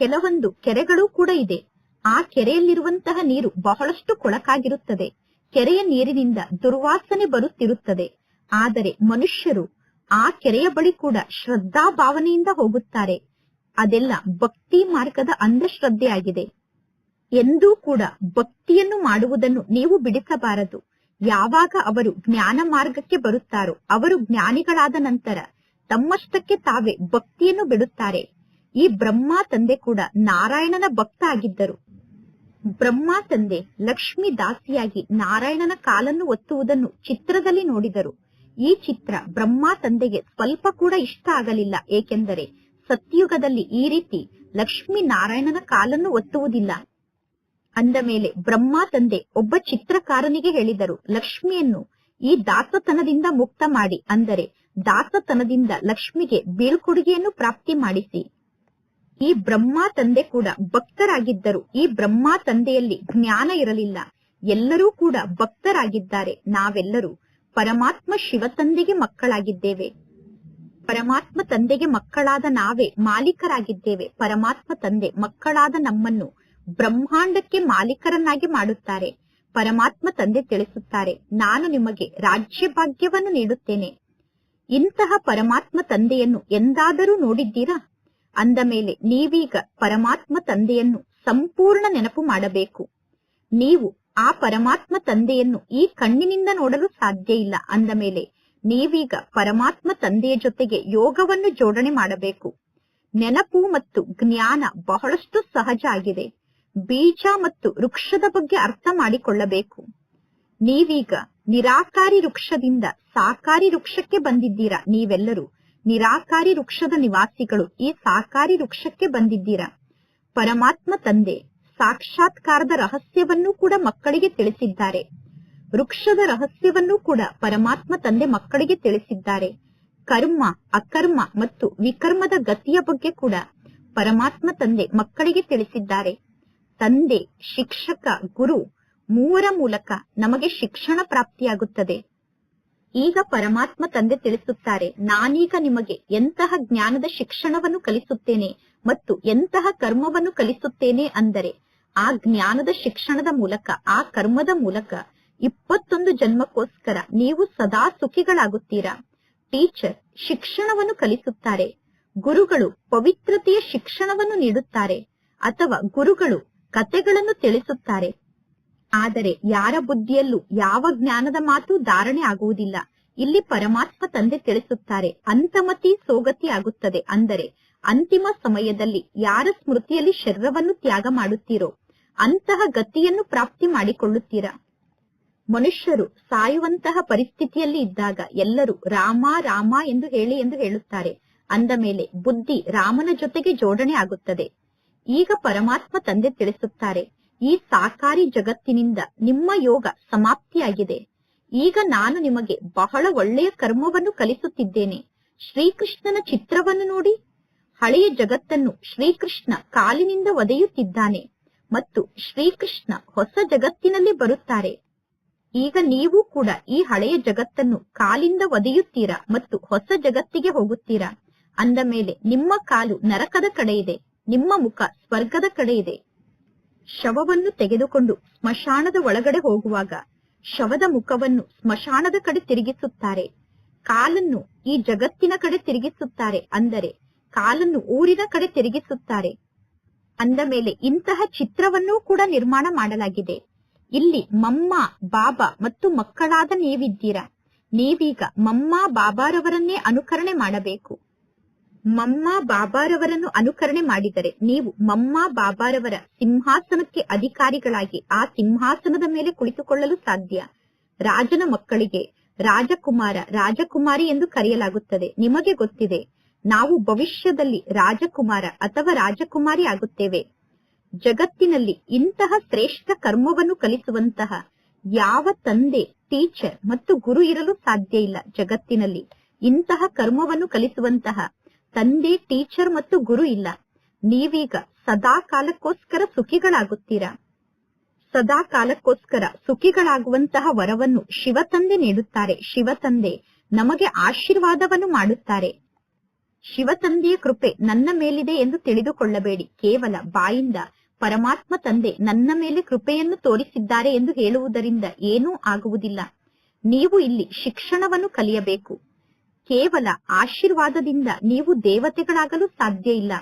ಕೆಲವೊಂದು ಕೆರೆಗಳು ಕೂಡ ಇದೆ. ಆ ಕೆರೆಯಲ್ಲಿರುವಂತಹ ನೀರು ಬಹಳಷ್ಟು ಕೊಳಕಾಗಿರುತ್ತದೆ. ಕೆರೆಯ ನೀರಿನಿಂದ ದುರ್ವಾಸನೆ ಬರುತ್ತಿರುತ್ತದೆ. ಆದರೆ ಮನುಷ್ಯರು ಆ ಕೆರೆಯ ಬಳಿ ಕೂಡ ಶ್ರದ್ಧಾ ಭಾವನೆಯಿಂದ ಹೋಗುತ್ತಾರೆ. ಅದೆಲ್ಲ ಭಕ್ತಿ ಮಾರ್ಗದ ಅಂಧಶ್ರದ್ಧೆಯಾಗಿದೆ. ಎಂದೂ ಕೂಡ ಭಕ್ತಿಯನ್ನು ಮಾಡುವುದನ್ನು ನೀವು ಬಿಡಿಸಬಾರದು. ಯಾವಾಗ ಅವರು ಜ್ಞಾನ ಮಾರ್ಗಕ್ಕೆ ಬರುತ್ತಾರೋ, ಅವರು ಜ್ಞಾನಿಗಳಾದ ನಂತರ ತಮ್ಮಷ್ಟಕ್ಕೆ ತಾವೇ ಭಕ್ತಿಯನ್ನು ಬಿಡುತ್ತಾರೆ. ಈ ಬ್ರಹ್ಮ ತಂದೆ ಕೂಡ ನಾರಾಯಣನ ಭಕ್ತ ಆಗಿದ್ದರು. ಬ್ರಹ್ಮ ತಂದೆ ಲಕ್ಷ್ಮಿ ದಾಸಿಯಾಗಿ ನಾರಾಯಣನ ಕಾಲನ್ನು ಒತ್ತುವುದನ್ನು ಚಿತ್ರದಲ್ಲಿ ನೋಡಿದರು. ಈ ಚಿತ್ರ ಬ್ರಹ್ಮ ತಂದೆಗೆ ಸ್ವಲ್ಪ ಕೂಡ ಇಷ್ಟ ಆಗಲಿಲ್ಲ. ಏಕೆಂದರೆ ಸತ್ಯುಗದಲ್ಲಿ ಈ ರೀತಿ ಲಕ್ಷ್ಮಿ ನಾರಾಯಣನ ಕಾಲನ್ನು ಒತ್ತುವುದಿಲ್ಲ. ಅಂದ ಮೇಲೆ ಬ್ರಹ್ಮ ತಂದೆ ಒಬ್ಬ ಚಿತ್ರಕಾರನಿಗೆ ಹೇಳಿದರು, ಲಕ್ಷ್ಮಿಯನ್ನು ಈ ದಾಸತನದಿಂದ ಮುಕ್ತ ಮಾಡಿ. ಅಂದರೆ ದಾಸತನದಿಂದ ಲಕ್ಷ್ಮಿಗೆ ಬೀಳ್ಕೊಡುಗೆಯನ್ನು ಪ್ರಾಪ್ತಿ ಮಾಡಿಸಿ. ಈ ಬ್ರಹ್ಮ ತಂದೆ ಕೂಡ ಭಕ್ತರಾಗಿದ್ದರು. ಈ ಬ್ರಹ್ಮ ತಂದೆಯಲ್ಲಿ ಜ್ಞಾನ ಇರಲಿಲ್ಲ. ಎಲ್ಲರೂ ಕೂಡ ಭಕ್ತರಾಗಿದ್ದಾರೆ. ನಾವೆಲ್ಲರೂ ಪರಮಾತ್ಮ ಶಿವ ತಂದೆಗೆ ಮಕ್ಕಳಾಗಿದ್ದೇವೆ. ಪರಮಾತ್ಮ ತಂದೆಗೆ ಮಕ್ಕಳಾದ ನಾವೇ ಮಾಲೀಕರಾಗಿದ್ದೇವೆ. ಪರಮಾತ್ಮ ತಂದೆ ಮಕ್ಕಳಾದ ನಮ್ಮನ್ನು ಬ್ರಹ್ಮಾಂಡಕ್ಕೆ ಮಾಲೀಕರನ್ನಾಗಿ ಮಾಡುತ್ತಾರೆ. ಪರಮಾತ್ಮ ತಂದೆ ತಿಳಿಸುತ್ತಾರೆ, ನಾನು ನಿಮಗೆ ರಾಜ್ಯ ಭಾಗ್ಯವನ್ನು ನೀಡುತ್ತೇನೆ. ಇಂತಹ ಪರಮಾತ್ಮ ತಂದೆಯನ್ನು ಎಂದಾದರೂ ನೋಡಿದ್ದೀರಾ? ಅಂದ ಮೇಲೆ ನೀವೀಗ ಪರಮಾತ್ಮ ತಂದೆಯನ್ನು ಸಂಪೂರ್ಣ ನೆನಪು ಮಾಡಬೇಕು. ನೀವು ಆ ಪರಮಾತ್ಮ ತಂದೆಯನ್ನು ಈ ಕಣ್ಣಿನಿಂದ ನೋಡಲು ಸಾಧ್ಯ ಇಲ್ಲ ಅಂದ ಮೇಲೆ ನೀವೀಗ ಪರಮಾತ್ಮ ತಂದೆಯ ಜೊತೆಗೆ ಯೋಗವನ್ನು ಜೋಡಣೆ ಮಾಡಬೇಕು. ನೆನಪು ಮತ್ತು ಜ್ಞಾನ ಬಹಳಷ್ಟು ಸಹಜ ಆಗಿದೆ. ಬೀಜ ಮತ್ತು ವೃಕ್ಷದ ಬಗ್ಗೆ ಅರ್ಥ ಮಾಡಿಕೊಳ್ಳಬೇಕು. ನೀವೀಗ ನಿರಾಕಾರಿ ವೃಕ್ಷದಿಂದ ಸಾಕಾರಿ ವೃಕ್ಷಕ್ಕೆ ಬಂದಿದ್ದೀರಾ ನೀವೆಲ್ಲರೂ? ನಿರಾಕಾರಿ ವೃಕ್ಷದ ನಿವಾಸಿಗಳು ಈ ಸಾಕಾರಿ ವೃಕ್ಷಕ್ಕೆ ಬಂದಿದ್ದೀರಾ? ಪರಮಾತ್ಮ ತಂದೆ, ಸಾಕ್ಷಾತ್ಕಾರದ ರಹಸ್ಯವನ್ನು ಕೂಡ ಮಕ್ಕಳಿಗೆ ತಿಳಿಸಿದ್ದಾರೆ. ವೃಕ್ಷದ ರಹಸ್ಯವನ್ನು ಕೂಡ ಪರಮಾತ್ಮ ತಂದೆ ಮಕ್ಕಳಿಗೆ ತಿಳಿಸಿದ್ದಾರೆ. ಕರ್ಮ, ಅಕರ್ಮ ಮತ್ತು ವಿಕರ್ಮದ ಗತಿಯ ಬಗ್ಗೆ ಕೂಡ ಪರಮಾತ್ಮ ತಂದೆ ಮಕ್ಕಳಿಗೆ ತಿಳಿಸಿದ್ದಾರೆ. ತಂದೆ, ಶಿಕ್ಷಕ, ಗುರು ಮೂವರ ಮೂಲಕ ನಮಗೆ ಶಿಕ್ಷಣ ಪ್ರಾಪ್ತಿಯಾಗುತ್ತದೆ. ಈಗ ಪರಮಾತ್ಮ ತಂದೆ ತಿಳಿಸುತ್ತಾರೆ, ನಾನೀಗ ನಿಮಗೆ ಎಂತಹ ಜ್ಞಾನದ ಶಿಕ್ಷಣವನ್ನು ಕಲಿಸುತ್ತೇನೆ ಮತ್ತು ಎಂತಹ ಕರ್ಮವನ್ನು ಕಲಿಸುತ್ತೇನೆ ಅಂದರೆ, ಆ ಜ್ಞಾನದ ಶಿಕ್ಷಣದ ಮೂಲಕ, ಆ ಕರ್ಮದ ಮೂಲಕ ಇಪ್ಪತ್ತೊಂದು ಜನ್ಮಕ್ಕೋಸ್ಕರ ನೀವು ಸದಾ ಸುಖಿಗಳಾಗುತ್ತೀರಾ? ಟೀಚರ್, ಶಿಕ್ಷಣವನ್ನು ಕಲಿಸುತ್ತಾರೆ. ಗುರುಗಳು, ಪವಿತ್ರತೆಯ ಶಿಕ್ಷಣವನ್ನು ನೀಡುತ್ತಾರೆ. ಅಥವಾ ಗುರುಗಳು ಕತೆಗಳನ್ನು ತಿಳಿಸುತ್ತಾರೆ. ಆದರೆ ಯಾರ ಬುದ್ಧಿಯಲ್ಲೂ ಯಾವ ಜ್ಞಾನದ ಮಾತು ಧಾರಣೆ ಆಗುವುದಿಲ್ಲ. ಇಲ್ಲಿ ಪರಮಾತ್ಮ ತಂದೆ ತಿಳಿಸುತ್ತಾರೆ, ಅಂತಮತಿ ಸೋಗತಿ ಆಗುತ್ತದೆ. ಅಂದರೆ, ಅಂತಿಮ ಸಮಯದಲ್ಲಿ ಯಾರ ಸ್ಮೃತಿಯಲ್ಲಿ ಶರೀರವನ್ನು ತ್ಯಾಗ ಮಾಡುತ್ತೀರೋ, ಅಂತಹ ಗತಿಯನ್ನು ಪ್ರಾಪ್ತಿ ಮಾಡಿಕೊಳ್ಳುತ್ತೀರಾ? ಮನುಷ್ಯರು ಸಾಯುವಂತಹ ಪರಿಸ್ಥಿತಿಯಲ್ಲಿ ಇದ್ದಾಗ ಎಲ್ಲರೂ ರಾಮ ರಾಮ ಎಂದು ಹೇಳಿ ಎಂದು ಹೇಳುತ್ತಾರೆ. ಅಂದ ಮೇಲೆ ಬುದ್ಧಿ ರಾಮನ ಜೊತೆಗೆ ಜೋಡಣೆ ಆಗುತ್ತದೆ. ಈಗ ಪರಮಾತ್ಮ ತಂದೆ ತಿಳಿಸುತ್ತಾರೆ ಈ ಸಾಕಾರಿ ಜಗತ್ತಿನಿಂದ ನಿಮ್ಮ ಯೋಗ ಸಮಾಪ್ತಿಯಾಗಿದೆ. ಈಗ ನಾನು ನಿಮಗೆ ಬಹಳ ಒಳ್ಳೆಯ ಕರ್ಮವನ್ನು ಕಲಿಸುತ್ತಿದ್ದೇನೆ. ಶ್ರೀಕೃಷ್ಣನ ಚಿತ್ರವನ್ನು ನೋಡಿ. ಹಳೆಯ ಜಗತ್ತನ್ನು ಶ್ರೀಕೃಷ್ಣ ಕಾಲಿನಿಂದ ಒದೆಯುತ್ತಿದ್ದಾನೆ ಮತ್ತು ಶ್ರೀಕೃಷ್ಣ ಹೊಸ ಜಗತ್ತಿನಲ್ಲಿ ಬರುತ್ತಾರೆ. ಈಗ ನೀವು ಕೂಡ ಈ ಹಳೆಯ ಜಗತ್ತನ್ನು ಕಾಲಿಂದ ಒದೆಯುತ್ತೀರಾ ಮತ್ತು ಹೊಸ ಜಗತ್ತಿಗೆ ಹೋಗುತ್ತೀರಾ? ಅಂದ ಮೇಲೆ ನಿಮ್ಮ ಕಾಲು ನರಕದ ಕಡೆ ಇದೆ ನಿಮ್ಮ ಮುಖ ಸ್ವರ್ಗದ ಕಡೆ ಇದೆ ಶವವನ್ನು ತೆಗೆದುಕೊಂಡು ಸ್ಮಶಾನದ ಒಳಗಡೆ ಹೋಗುವಾಗ ಶವದ ಮುಖವನ್ನು ಸ್ಮಶಾನದ ಕಡೆ ತಿರುಗಿಸುತ್ತಾರೆ. ಕಾಲನ್ನು ಈ ಜಗತ್ತಿನ ಕಡೆ ತಿರುಗಿಸುತ್ತಾರೆ ಅಂದರೆ ಕಾಲನ್ನು ಊರಿನ ಕಡೆ ತಿರುಗಿಸುತ್ತಾರೆ. ಅಂದ ಮೇಲೆ ಇಂತಹ ಚಿತ್ರವನ್ನೂ ಕೂಡ ನಿರ್ಮಾಣ ಮಾಡಲಾಗಿದೆ. ಇಲ್ಲಿ ಮಮ್ಮ, ಬಾಬಾ ಮತ್ತು ಮಕ್ಕಳಾದ ನೀವಿದ್ದೀರಾ? ನೀವೀಗ ಮಮ್ಮ, ಬಾಬಾರವರನ್ನೇ ಅನುಕರಣೆ ಮಾಡಬೇಕು. ಮಮ್ಮ ಬಾಬಾರವರನ್ನು ಅನುಕರಣೆ ಮಾಡಿದರೆ ನೀವು ಮಮ್ಮ ಬಾಬಾರವರ ಸಿಂಹಾಸನಕ್ಕೆ ಅಧಿಕಾರಿಗಳಾಗಿ ಆ ಸಿಂಹಾಸನದ ಮೇಲೆ ಕುಳಿತುಕೊಳ್ಳಲು ಸಾಧ್ಯ. ರಾಜನ ಮಕ್ಕಳಿಗೆ ರಾಜಕುಮಾರ, ರಾಜಕುಮಾರಿ ಎಂದು ಕರೆಯಲಾಗುತ್ತದೆ. ನಿಮಗೆ ಗೊತ್ತಿದೆ, ನಾವು ಭವಿಷ್ಯದಲ್ಲಿ ರಾಜಕುಮಾರ ಅಥವಾ ರಾಜಕುಮಾರಿ ಆಗುತ್ತೇವೆ. ಜಗತ್ತಿನಲ್ಲಿ ಇಂತಹ ಶ್ರೇಷ್ಠ ಕರ್ಮವನ್ನು ಕಲಿಸುವಂತಹ ಯಾವ ತಂದೆ, ಟೀಚರ್ ಮತ್ತು ಗುರು ಇರಲು ಸಾಧ್ಯ ಇಲ್ಲ. ಜಗತ್ತಿನಲ್ಲಿ ಇಂತಹ ಕರ್ಮವನ್ನು ಕಲಿಸುವಂತಹ ತಂದೆ, ಟೀಚರ್ ಮತ್ತು ಗುರು ಇಲ್ಲ. ನೀವೀಗ ಸದಾ ಕಾಲಕ್ಕೋಸ್ಕರ ಸುಖಿಗಳಾಗುತ್ತೀರಾ? ಸದಾ ಕಾಲಕ್ಕೋಸ್ಕರ ಸುಖಿಗಳಾಗುವಂತಹ ವರವನ್ನು ಶಿವತಂದೆ ನೀಡುತ್ತಾರೆ. ಶಿವತಂದೆ ನಮಗೆ ಆಶೀರ್ವಾದವನ್ನು ಮಾಡುತ್ತಾರೆ. ಶಿವತಂದೆಯ ಕೃಪೆ ನನ್ನ ಮೇಲಿದೆ ಎಂದು ತಿಳಿದುಕೊಳ್ಳಬೇಡಿ. ಕೇವಲ ಬಾಯಿಂದ ಪರಮಾತ್ಮ ತಂದೆ ನನ್ನ ಮೇಲೆ ಕೃಪೆಯನ್ನು ತೋರಿಸಿದ್ದಾರೆ ಎಂದು ಹೇಳುವುದರಿಂದ ಏನೂ ಆಗುವುದಿಲ್ಲ. ನೀವು ಇಲ್ಲಿ ಶಿಕ್ಷಣವನ್ನು ಕಲಿಯಬೇಕು. ಕೇವಲ ಆಶೀರ್ವಾದದಿಂದ ನೀವು ದೇವತೆಗಳಾಗಲು ಸಾಧ್ಯ ಇಲ್ಲ.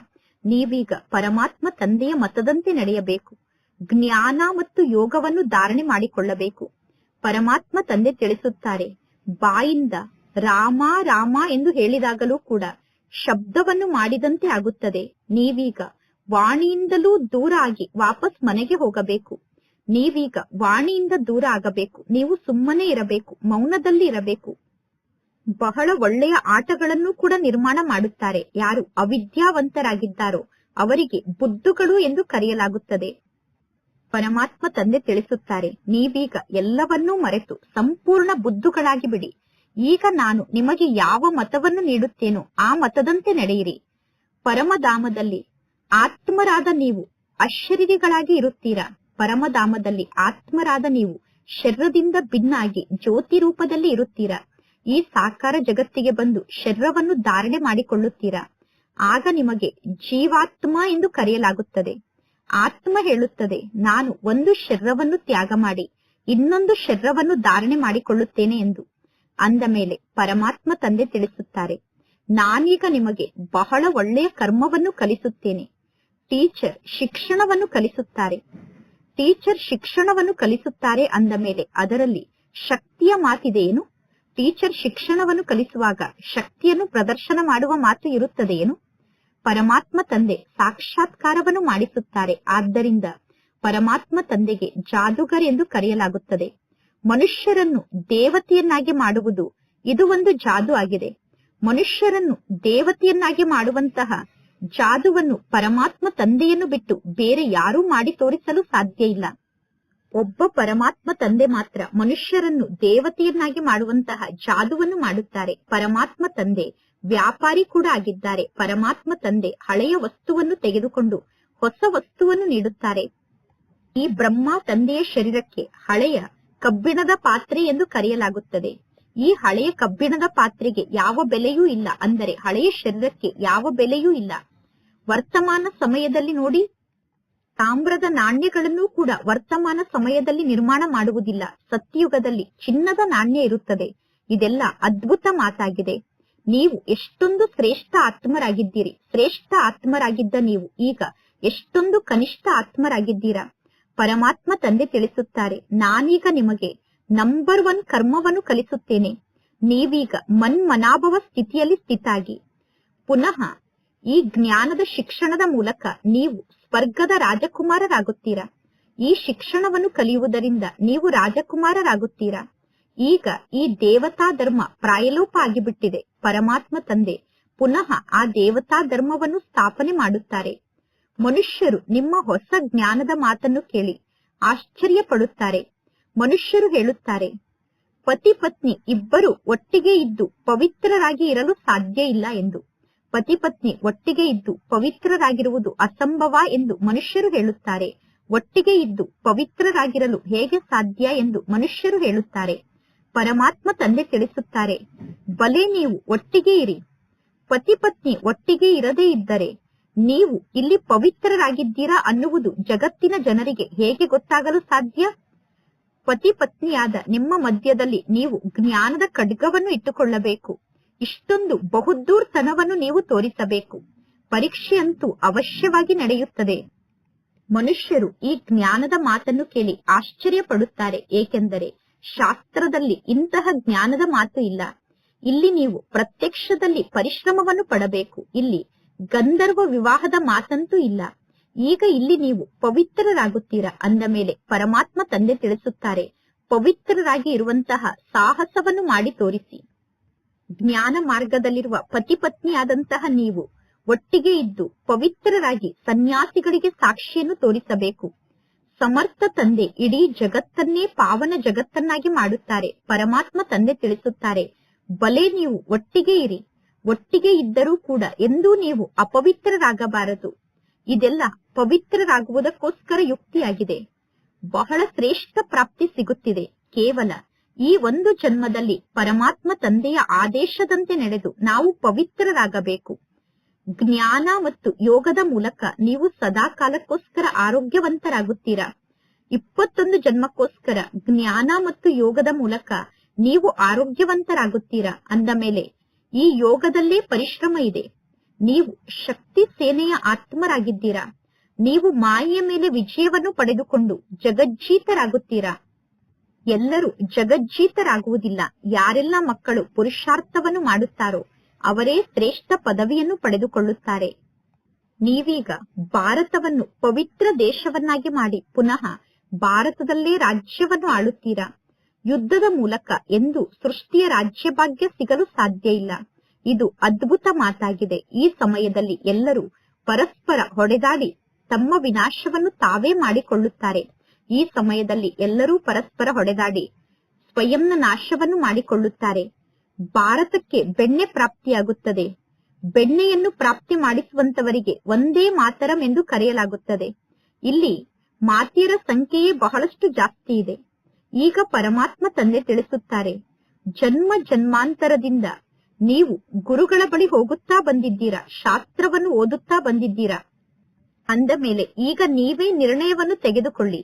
ನೀವೀಗ ಪರಮಾತ್ಮ ತಂದೆಯ ಮತದಂತೆ ನಡೆಯಬೇಕು. ಜ್ಞಾನ ಮತ್ತು ಯೋಗವನ್ನು ಧಾರಣೆ ಮಾಡಿಕೊಳ್ಳಬೇಕು. ಪರಮಾತ್ಮ ತಂದೆ ತಿಳಿಸುತ್ತಾರೆ, ಬಾಯಿಂದ ರಾಮ ರಾಮ ಎಂದು ಹೇಳಿದಾಗಲೂ ಕೂಡ ಶಬ್ದವನ್ನು ಮಾಡಿದಂತೆ ಆಗುತ್ತದೆ. ನೀವೀಗ ವಾಣಿಯಿಂದಲೂ ದೂರ ಆಗಿ ವಾಪಸ್ ಮನೆಗೆ ಹೋಗಬೇಕು. ನೀವೀಗ ವಾಣಿಯಿಂದ ದೂರ ಆಗಬೇಕು. ನೀವು ಸುಮ್ಮನೆ ಇರಬೇಕು, ಮೌನದಲ್ಲಿ ಇರಬೇಕು. ಬಹಳ ಒಳ್ಳೆಯ ಆಟಗಳನ್ನು ಕೂಡ ನಿರ್ಮಾಣ ಮಾಡುತ್ತಾರೆ. ಯಾರು ಅವಿದ್ಯಾವಂತರಾಗಿದ್ದಾರೋ ಅವರಿಗೆ ಬುದ್ಧುಗಳು ಎಂದು ಕರೆಯಲಾಗುತ್ತದೆ. ಪರಮಾತ್ಮ ತಂದೆ ತಿಳಿಸುತ್ತಾರೆ, ನೀವೀಗ ಎಲ್ಲವನ್ನೂ ಮರೆತು ಸಂಪೂರ್ಣ ಬುದ್ಧುಗಳಾಗಿ ಬಿಡಿ ಈಗ ನಾನು ನಿಮಗೆ ಯಾವ ಮತವನ್ನು ನೀಡುತ್ತೇನೋ ಆ ಮತದಂತೆ ನಡೆಯಿರಿ. ಪರಮಧಾಮದಲ್ಲಿ ಆತ್ಮರಾದ ನೀವು ಅಶರೀರಿಗಳಾಗಿ ಇರುತ್ತೀರಾ? ಪರಮಧಾಮದಲ್ಲಿ ಆತ್ಮರಾದ ನೀವು ಶರೀರದಿಂದ ಭಿನ್ನಾಗಿ ಜ್ಯೋತಿ ರೂಪದಲ್ಲಿ ಇರುತ್ತೀರಾ? ಈ ಸಾಕಾರ ಜಗತ್ತಿಗೆ ಬಂದು ಶರೀರವನ್ನು ಧಾರಣೆ ಮಾಡಿಕೊಳ್ಳುತ್ತೀರಾ? ಆಗ ನಿಮಗೆ ಜೀವಾತ್ಮ ಎಂದು ಕರೆಯಲಾಗುತ್ತದೆ. ಆತ್ಮ ಹೇಳುತ್ತದೆ, ನಾನು ಒಂದು ಶರೀರವನ್ನು ತ್ಯಾಗ ಮಾಡಿ, ಇನ್ನೊಂದು ಶರೀರವನ್ನು ಧಾರಣೆ ಮಾಡಿಕೊಳ್ಳುತ್ತೇನೆ ಎಂದು. ಅಂದ ಮೇಲೆ ಪರಮಾತ್ಮ ತಂದೆ ತಿಳಿಸುತ್ತಾರೆ, ನಾನೀಗ ನಿಮಗೆ ಬಹಳ ಒಳ್ಳೆಯ ಕರ್ಮವನ್ನು ಕಲಿಸುತ್ತೇನೆ. ಟೀಚರ್ ಶಿಕ್ಷಣವನ್ನು ಕಲಿಸುತ್ತಾರೆ. ಟೀಚರ್ ಶಿಕ್ಷಣವನ್ನು ಕಲಿಸುತ್ತಾರೆ ಅಂದ ಮೇಲೆ ಅದರಲ್ಲಿ ಶಕ್ತಿಯ ಮಾತಿದೆಯೇನು? ಟೀಚರ್ ಶಿಕ್ಷಣವನ್ನು ಕಲಿಸುವಾಗ ಶಕ್ತಿಯನ್ನು ಪ್ರದರ್ಶನ ಮಾಡುವ ಮಾತು ಇರುತ್ತದೆಯೇನು? ಪರಮಾತ್ಮ ತಂದೆ ಸಾಕ್ಷಾತ್ಕಾರವನ್ನು ಮಾಡಿಸುತ್ತಾರೆ. ಆದ್ದರಿಂದ ಪರಮಾತ್ಮ ತಂದೆಗೆ ಜಾದೂಗರ್ ಎಂದು ಕರೆಯಲಾಗುತ್ತದೆ. ಮನುಷ್ಯರನ್ನು ದೇವತೆಯನ್ನಾಗಿ ಮಾಡುವುದು ಇದು ಒಂದು ಜಾದು ಆಗಿದೆ. ಮನುಷ್ಯರನ್ನು ದೇವತೆಯನ್ನಾಗಿ ಮಾಡುವಂತಹ ಜಾದುವನ್ನು ಪರಮಾತ್ಮ ತಂದೆಯನ್ನು ಬಿಟ್ಟು ಬೇರೆ ಯಾರೂ ಮಾಡಿ ತೋರಿಸಲು ಸಾಧ್ಯ ಇಲ್ಲ. ಒಬ್ಬ ಪರಮಾತ್ಮ ತಂದೆ ಮಾತ್ರ ಮನುಷ್ಯರನ್ನು ದೇವತೆಯನ್ನಾಗಿ ಮಾಡುವಂತಹ ಜಾದುವನ್ನು ಮಾಡುತ್ತಾರೆ. ಪರಮಾತ್ಮ ತಂದೆ ವ್ಯಾಪಾರಿ ಕೂಡ ಆಗಿದ್ದಾರೆ. ಪರಮಾತ್ಮ ತಂದೆ ಹಳೆಯ ವಸ್ತುವನ್ನು ತೆಗೆದುಕೊಂಡು ಹೊಸ ವಸ್ತುವನ್ನು ನೀಡುತ್ತಾರೆ. ಈ ಬ್ರಹ್ಮ ತಂದೆಯ ಶರೀರಕ್ಕೆ ಹಳೆಯ ಕಬ್ಬಿಣದ ಪಾತ್ರೆ ಎಂದು ಕರೆಯಲಾಗುತ್ತದೆ. ಈ ಹಳೆಯ ಕಬ್ಬಿಣದ ಪಾತ್ರೆಗೆ ಯಾವ ಬೆಲೆಯೂ ಇಲ್ಲ. ಅಂದರೆ ಹಳೆಯ ಶರೀರಕ್ಕೆ ಯಾವ ಬೆಲೆಯೂ ಇಲ್ಲ. ವರ್ತಮಾನ ಸಮಯದಲ್ಲಿ ನೋಡಿ ತಾಮ್ರದ ನಾಣ್ಯಗಳನ್ನು ಕೂಡ ವರ್ತಮಾನ ಸಮಯದಲ್ಲಿ ನಿರ್ಮಾಣ ಮಾಡುವುದಿಲ್ಲ. ಸತ್ಯಯುಗದಲ್ಲಿ ಚಿನ್ನದ ನಾಣ್ಯ ಇರುತ್ತದೆ. ಇದೆಲ್ಲ ಅದ್ಭುತ ಮಾತಾಗಿದೆ. ನೀವು ಎಷ್ಟೊಂದು ಶ್ರೇಷ್ಠ ಆತ್ಮರಾಗಿದ್ದೀರಿ. ಶ್ರೇಷ್ಠ ಆತ್ಮರಾಗಿದ್ದ ನೀವು ಈಗ ಎಷ್ಟೊಂದು ಕನಿಷ್ಠ ಆತ್ಮರಾಗಿದ್ದೀರಾ? ಪರಮಾತ್ಮ ತಂದೆ ತಿಳಿಸುತ್ತಾರೆ, ನಾನೀಗ ನಿಮಗೆ ನಂಬರ್ ಒನ್ ಕರ್ಮವನ್ನು ಕಲಿಸುತ್ತೇನೆ. ನೀವೀಗ ಮನ್ಮನಾಭವ ಸ್ಥಿತಿಯಲ್ಲಿ ಸ್ಥಿತಾಗಿ. ಪುನಃ ಈ ಜ್ಞಾನದ ಶಿಕ್ಷಣದ ಮೂಲಕ ನೀವು ಸ್ವರ್ಗದ ರಾಜಕುಮಾರರಾಗುತ್ತೀರಾ? ಈ ಶಿಕ್ಷಣವನ್ನು ಕಲಿಯುವುದರಿಂದ ನೀವು ರಾಜಕುಮಾರರಾಗುತ್ತೀರಾ? ಈಗ ಈ ದೇವತಾ ಧರ್ಮ ಪ್ರಾಯಲೋಪ ಆಗಿಬಿಟ್ಟಿದೆ. ಪರಮಾತ್ಮ ತಂದೆ ಪುನಃ ಆ ದೇವತಾ ಧರ್ಮವನ್ನು ಸ್ಥಾಪನೆ ಮಾಡುತ್ತಾರೆ. ಮನುಷ್ಯರು ನಿಮ್ಮ ಹೊಸ ಜ್ಞಾನದ ಮಾತನ್ನು ಕೇಳಿ ಆಶ್ಚರ್ಯ ಪಡುತ್ತಾರೆ ಮನುಷ್ಯರು ಹೇಳುತ್ತಾರೆ, ಪತಿ ಪತ್ನಿ ಇಬ್ಬರು ಒಟ್ಟಿಗೆ ಇದ್ದು ಪವಿತ್ರರಾಗಿ ಇರಲು ಸಾಧ್ಯ ಇಲ್ಲ ಎಂದು. ಪತಿ ಪತ್ನಿ ಒಟ್ಟಿಗೆ ಇದ್ದು ಪವಿತ್ರರಾಗಿರುವುದು ಅಸಂಭವ ಎಂದು ಮನುಷ್ಯರು ಹೇಳುತ್ತಾರೆ. ಒಟ್ಟಿಗೆ ಇದ್ದು ಪವಿತ್ರರಾಗಿರಲು ಹೇಗೆ ಸಾಧ್ಯ ಎಂದು ಮನುಷ್ಯರು ಹೇಳುತ್ತಾರೆ. ಪರಮಾತ್ಮ ತಂದೆ ತಿಳಿಸುತ್ತಾರೆ, ಬಲೆ ನೀವು ಒಟ್ಟಿಗೆ ಇರಿ. ಪತಿ ಪತ್ನಿ ಒಟ್ಟಿಗೆ ಇರದೇ ಇದ್ದರೆ ನೀವು ಇಲ್ಲಿ ಪವಿತ್ರರಾಗಿದ್ದೀರಾ ಅನ್ನುವುದು ಜಗತ್ತಿನ ಜನರಿಗೆ ಹೇಗೆ ಗೊತ್ತಾಗಲು ಸಾಧ್ಯ? ಪತಿ ಪತ್ನಿಯಾದ ನಿಮ್ಮ ಮಧ್ಯದಲ್ಲಿ ನೀವು ಜ್ಞಾನದ ಖಡ್ಗವನ್ನು ಇಟ್ಟುಕೊಳ್ಳಬೇಕು. ಇಷ್ಟೊಂದು ಬಹುದೂರ್ತನವನ್ನು ನೀವು ತೋರಿಸಬೇಕು. ಪರೀಕ್ಷೆಯಂತೂ ಅವಶ್ಯವಾಗಿ ನಡೆಯುತ್ತದೆ. ಮನುಷ್ಯರು ಈ ಜ್ಞಾನದ ಮಾತನ್ನು ಕೇಳಿ ಆಶ್ಚರ್ಯ ಪಡುತ್ತಾರೆ ಏಕೆಂದರೆ ಶಾಸ್ತ್ರದಲ್ಲಿ ಇಂತಹ ಜ್ಞಾನದ ಮಾತು ಇಲ್ಲ. ಇಲ್ಲಿ ನೀವು ಪ್ರತ್ಯಕ್ಷದಲ್ಲಿ ಪರಿಶ್ರಮವನ್ನು ಪಡಬೇಕು. ಇಲ್ಲಿ ಗಂಧರ್ವ ವಿವಾಹದ ಮಾತಂತೂ ಇಲ್ಲ. ಈಗ ಇಲ್ಲಿ ನೀವು ಪವಿತ್ರರಾಗುತ್ತೀರಾ ಅಂದ ಮೇಲೆ ಪರಮಾತ್ಮ ತಂದೆ ತಿಳಿಸುತ್ತಾರೆ. ಪವಿತ್ರರಾಗಿ ಇರುವಂತಹ ಸಾಹಸವನ್ನು ಮಾಡಿ ತೋರಿಸಿ. ಜ್ಞಾನ ಮಾರ್ಗದಲ್ಲಿರುವ ಪತಿ ಪತ್ನಿಯಾದಂತಹ ನೀವು ಒಟ್ಟಿಗೆ ಇದ್ದು ಪವಿತ್ರರಾಗಿ ಸನ್ಯಾಸಿಗಳಿಗೆ ಸಾಕ್ಷಿಯನ್ನು ತೋರಿಸಬೇಕು. ಸಮರ್ಥ ತಂದೆ ಇಡೀ ಜಗತ್ತನ್ನೇ ಪಾವನ ಜಗತ್ತನ್ನಾಗಿ ಮಾಡುತ್ತಾರೆ. ಪರಮಾತ್ಮ ತಂದೆ ತಿಳಿಸುತ್ತಾರೆ, ಬಲೆ ನೀವು ಒಟ್ಟಿಗೆ ಇರಿ. ಒಟ್ಟಿಗೆ ಇದ್ದರೂ ಕೂಡ ಎಂದೂ ನೀವು ಅಪವಿತ್ರರಾಗಬಾರದು. ಇದೆಲ್ಲ ಪವಿತ್ರರಾಗುವುದಕ್ಕೋಸ್ಕರ ಯುಕ್ತಿಯಾಗಿದೆ. ಬಹಳ ಶ್ರೇಷ್ಠ ಪ್ರಾಪ್ತಿ ಸಿಗುತ್ತಿದೆ. ಕೇವಲ ಈ ಒಂದು ಜನ್ಮದಲ್ಲಿ ಪರಮಾತ್ಮ ತಂದೆಯ ಆದೇಶದಂತೆ ನಡೆದು ನಾವು ಪವಿತ್ರರಾಗಬೇಕು. ಜ್ಞಾನ ಮತ್ತು ಯೋಗದ ಮೂಲಕ ನೀವು ಸದಾ ಕಾಲಕ್ಕೋಸ್ಕರ ಆರೋಗ್ಯವಂತರಾಗುತ್ತೀರಾ? ಇಪ್ಪತ್ತೊಂದು ಜನ್ಮಕ್ಕೋಸ್ಕರ ಜ್ಞಾನ ಮತ್ತು ಯೋಗದ ಮೂಲಕ ನೀವು ಆರೋಗ್ಯವಂತರಾಗುತ್ತೀರಾ? ಅಂದ ಮೇಲೆ, ಈ ಯೋಗದಲ್ಲೇ ಪರಿಶ್ರಮ ಇದೆ. ನೀವು ಶಕ್ತಿ ಸೇನೆಯ ಆತ್ಮರಾಗಿದ್ದೀರಾ? ನೀವು ಮಾಯೆಯ ಮೇಲೆ ವಿಜಯವನ್ನು ಪಡೆದುಕೊಂಡು ಜಗಜ್ಜೀತರಾಗುತ್ತೀರಾ? ಎಲ್ಲರೂ ಜಗಜ್ಜೀತರಾಗುವುದಿಲ್ಲ. ಯಾರೆಲ್ಲ ಮಕ್ಕಳು ಪುರುಷಾರ್ಥವನ್ನು ಮಾಡುತ್ತಾರೋ ಅವರೇ ಶ್ರೇಷ್ಠ ಪದವಿಯನ್ನು ಪಡೆದುಕೊಳ್ಳುತ್ತಾರೆ. ನೀವೀಗ ಭಾರತವನ್ನು ಪವಿತ್ರ ದೇಶವನ್ನಾಗಿ ಮಾಡಿ ಪುನಃ ಭಾರತದಲ್ಲೇ ರಾಜ್ಯವನ್ನು ಆಳುತ್ತೀರಾ? ಯುದ್ಧದ ಮೂಲಕ ಎಂದು ಸೃಷ್ಟಿಯ ರಾಜ್ಯಭಾಗ್ಯ ಸಿಗಲು ಸಾಧ್ಯ ಇಲ್ಲ. ಇದು ಅದ್ಭುತ ಮಾತಾಗಿದೆ. ಈ ಸಮಯದಲ್ಲಿ ಎಲ್ಲರೂ ಪರಸ್ಪರ ಹೊಡೆದಾಡಿ ತಮ್ಮ ವಿನಾಶವನ್ನು ತಾವೇ ಮಾಡಿಕೊಳ್ಳುತ್ತಾರೆ. ಈ ಸಮಯದಲ್ಲಿ ಎಲ್ಲರೂ ಪರಸ್ಪರ ಹೊಡೆದಾಡಿ ಸ್ವಯಂನ ನಾಶವನ್ನು ಮಾಡಿಕೊಳ್ಳುತ್ತಾರೆ. ಭಾರತಕ್ಕೆ ಬೆಣ್ಣೆ ಪ್ರಾಪ್ತಿಯಾಗುತ್ತದೆ. ಬೆಣ್ಣೆಯನ್ನು ಪ್ರಾಪ್ತಿ ಮಾಡಿಸುವಂತವರಿಗೆ ಒಂದೇ ಮಾತರಂ ಎಂದು ಕರೆಯಲಾಗುತ್ತದೆ. ಇಲ್ಲಿ ಮಾತಿಯರ ಸಂಖ್ಯೆಯೇ ಬಹಳಷ್ಟು ಜಾಸ್ತಿ ಇದೆ. ಈಗ ಪರಮಾತ್ಮ ತಂದೆ ತಿಳಿಸುತ್ತಾರೆ, ಜನ್ಮ ಜನ್ಮಾಂತರದಿಂದ ನೀವು ಗುರುಗಳ ಬಳಿ ಹೋಗುತ್ತಾ ಬಂದಿದ್ದೀರಾ, ಶಾಸ್ತ್ರವನ್ನು ಓದುತ್ತಾ ಬಂದಿದ್ದೀರಾ? ಅಂದ ಮೇಲೆ ಈಗ ನೀವೇ ನಿರ್ಣಯವನ್ನು ತೆಗೆದುಕೊಳ್ಳಿ.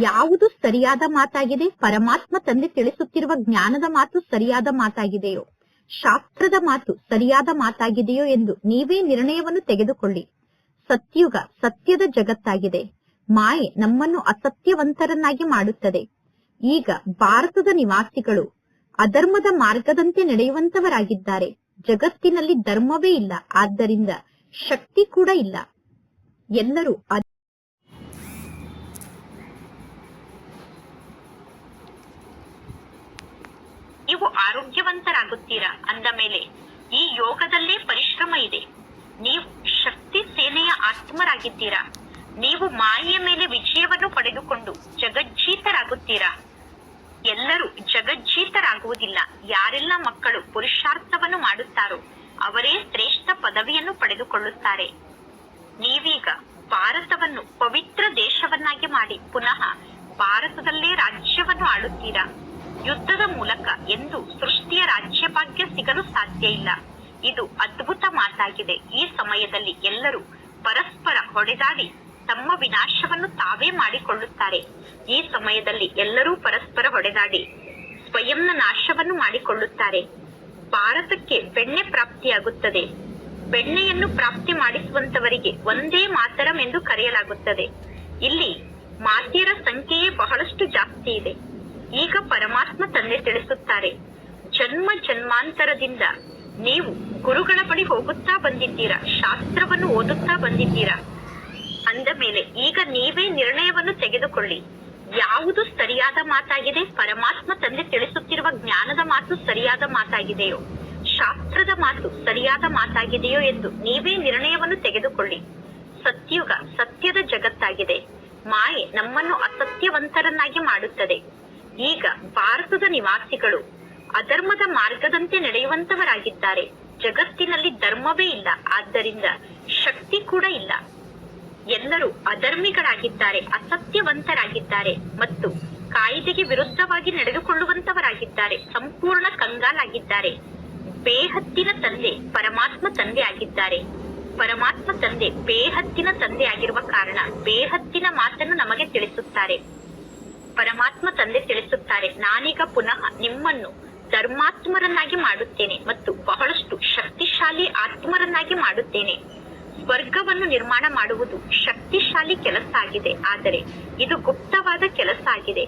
ಯಾವುದು ಸರಿಯಾದ ಮಾತಾಗಿದೆ? ಪರಮಾತ್ಮ ತಂದೆ ತಿಳಿಸುತ್ತಿರುವ ಜ್ಞಾನದ ಮಾತು ಸರಿಯಾದ ಮಾತಾಗಿದೆಯೋ? ಶಾಸ್ತ್ರದ ಮಾತು ಸರಿಯಾದ ಮಾತಾಗಿದೆಯೋ ಎಂದು ನೀವೇ ನಿರ್ಣಯವನ್ನು ತೆಗೆದುಕೊಳ್ಳಿ. ಸತ್ಯುಗ ಸತ್ಯದ ಜಗತ್ತಾಗಿದೆ. ಮಾಯೆ ನಮ್ಮನ್ನು ಅಸತ್ಯವಂತರನ್ನಾಗಿ ಮಾಡುತ್ತದೆ. ಈಗ ಭಾರತದ ನಿವಾಸಿಗಳು ಅಧರ್ಮದ ಮಾರ್ಗದಂತೆ ನಡೆಯುವಂತವರಾಗಿದ್ದಾರೆ. ಜಗತ್ತಿನಲ್ಲಿ ಧರ್ಮವೇ ಇಲ್ಲ. ಆದ್ದರಿಂದ ಶಕ್ತಿ ಕೂಡ ಇಲ್ಲ. ಎಲ್ಲರೂ ನೀವು ಆರೋಗ್ಯವಂತರಾಗುತ್ತೀರಾ? ಅಂದ ಮೇಲೆ, ಈ ಯೋಗದಲ್ಲೇ ಪರಿಶ್ರಮ ಇದೆ. ನೀವು ಶಕ್ತಿ ಸೇನೆಯ ಆತ್ಮರಾಗಿದ್ದೀರಾ? ನೀವು ಮಾಯೆಯ ಮೇಲೆ ವಿಜಯವನ್ನು ಪಡೆದುಕೊಂಡು ಜಗಜ್ಜೀತರಾಗುತ್ತೀರಾ? ಎಲ್ಲರೂ ಜಗಜ್ಜೀತರಾಗುವುದಿಲ್ಲ. ಯಾರೆಲ್ಲ ಮಕ್ಕಳು ಪುರುಷಾರ್ಥವನ್ನು ಮಾಡುತ್ತಾರೋ, ಅವರೇ ಶ್ರೇಷ್ಠ ಪದವಿಯನ್ನು ಪಡೆದುಕೊಳ್ಳುತ್ತಾರೆ. ನೀವೀಗ ಭಾರತವನ್ನು ಪವಿತ್ರ ದೇಶವನ್ನಾಗಿ ಮಾಡಿ, ಪುನಃ ಭಾರತದಲ್ಲೇ ರಾಜ್ಯವನ್ನು ಆಳುತ್ತೀರಾ? ಯುದ್ಧದ ಮೂಲಕ ಎಂದು ಸೃಷ್ಟಿಯ ರಾಜ್ಯಭಾಗ್ಯ ಸಿಗಲು ಸಾಧ್ಯ ಇಲ್ಲ. ಇದು ಅದ್ಭುತ ಮಾತಾಗಿದೆ. ಈ ಸಮಯದಲ್ಲಿ ಎಲ್ಲರೂ ಪರಸ್ಪರ ಹೊಡೆದಾಡಿ ತಮ್ಮ ವಿನಾಶವನ್ನು ತಾವೇ ಮಾಡಿಕೊಳ್ಳುತ್ತಾರೆ. ಈ ಸಮಯದಲ್ಲಿ ಎಲ್ಲರೂ ಪರಸ್ಪರ ಹೊಡೆದಾಡಿ ಸ್ವಯಂನ ನಾಶವನ್ನು ಮಾಡಿಕೊಳ್ಳುತ್ತಾರೆ. ಭಾರತಕ್ಕೆ ಬೆಣ್ಣೆ ಪ್ರಾಪ್ತಿಯಾಗುತ್ತದೆ. ಬೆಣ್ಣೆಯನ್ನು ಪ್ರಾಪ್ತಿ ಮಾಡಿಸುವಂತವರಿಗೆ ಒಂದೇ ಮಾತರಂ ಎಂದು ಕರೆಯಲಾಗುತ್ತದೆ. ಇಲ್ಲಿ ಮಾತೆಯರ ಸಂಖ್ಯೆಯೇ ಬಹಳಷ್ಟು ಜಾಸ್ತಿ ಇದೆ. ಈಗ ಪರಮಾತ್ಮ ತಂದೆ ತಿಳಿಸುತ್ತಾರೆ, ಜನ್ಮ ಜನ್ಮಾಂತರದಿಂದ ನೀವು ಗುರುಗಳ ಬಳಿ ಹೋಗುತ್ತಾ ಬಂದಿದ್ದೀರಾ, ಶಾಸ್ತ್ರವನ್ನು ಓದುತ್ತಾ ಬಂದಿದ್ದೀರಾ? ಅಂದ ಮೇಲೆ ಈಗ ನೀವೇ ನಿರ್ಣಯವನ್ನು ತೆಗೆದುಕೊಳ್ಳಿ. ಯಾವುದು ಸರಿಯಾದ ಮಾತಾಗಿದೆ? ಪರಮಾತ್ಮ ತಂದೆ ತಿಳಿಸುತ್ತಿರುವ ಜ್ಞಾನದ ಮಾತು ಸರಿಯಾದ ಮಾತಾಗಿದೆಯೋ? ಶಾಸ್ತ್ರದ ಮಾತು ಸರಿಯಾದ ಮಾತಾಗಿದೆಯೋ ಎಂದು ನೀವೇ ನಿರ್ಣಯವನ್ನು ತೆಗೆದುಕೊಳ್ಳಿ. ಸತ್ಯುಗ ಸತ್ಯದ ಜಗತ್ತಾಗಿದೆ. ಮಾಯೆ ನಮ್ಮನ್ನು ಅಸತ್ಯವಂತರನ್ನಾಗಿ ಮಾಡುತ್ತದೆ. ಈಗ ಭಾರತದ ನಿವಾಸಿಗಳು ಅಧರ್ಮದ ಮಾರ್ಗದಂತೆ ನಡೆಯುವಂತವರಾಗಿದ್ದಾರೆ. ಜಗತ್ತಿನಲ್ಲಿ ಧರ್ಮವೇ ಇಲ್ಲ, ಆದ್ದರಿಂದ ಶಕ್ತಿ ಕೂಡ ಇಲ್ಲ. ಎಲ್ಲರೂ ಅಧರ್ಮಿಗಳಾಗಿದ್ದಾರೆ, ಅಸತ್ಯವಂತರಾಗಿದ್ದಾರೆ ಮತ್ತು ಕಾಯಿದೆಗೆ ವಿರುದ್ಧವಾಗಿ ನಡೆದುಕೊಳ್ಳುವಂತವರಾಗಿದ್ದಾರೆ, ಸಂಪೂರ್ಣ ಕಂಗಾಲಾಗಿದ್ದಾರೆ. ಬೇಹತ್ತಿನ ತಂದೆ ಪರಮಾತ್ಮ ತಂದೆ ಆಗಿದ್ದಾರೆ. ಪರಮಾತ್ಮ ತಂದೆ ಬೇಹತ್ತಿನ ತಂದೆ ಆಗಿರುವ ಕಾರಣ ಬೇಹತ್ತಿನ ಮಾತನ್ನು ನಮಗೆ ತಿಳಿಸುತ್ತಾರೆ. ಪರಮಾತ್ಮ ತಂದೆ ತಿಳಿಸುತ್ತಾರೆ. ನಾನೀಗ ಪುನಃ ನಿಮ್ಮನ್ನು ಧರ್ಮಾತ್ಮರನ್ನಾಗಿ ಮಾಡುತ್ತೇನೆ ಮತ್ತು ಬಹಳಷ್ಟು ಶಕ್ತಿಶಾಲಿ ಆತ್ಮರನ್ನಾಗಿ ಮಾಡುತ್ತೇನೆ. ಸ್ವರ್ಗವನ್ನು ನಿರ್ಮಾಣ ಮಾಡುವುದು ಶಕ್ತಿಶಾಲಿ ಕೆಲಸ ಆಗಿದೆ. ಆದರೆ ಇದು ಗುಪ್ತವಾದ ಕೆಲಸ ಆಗಿದೆ.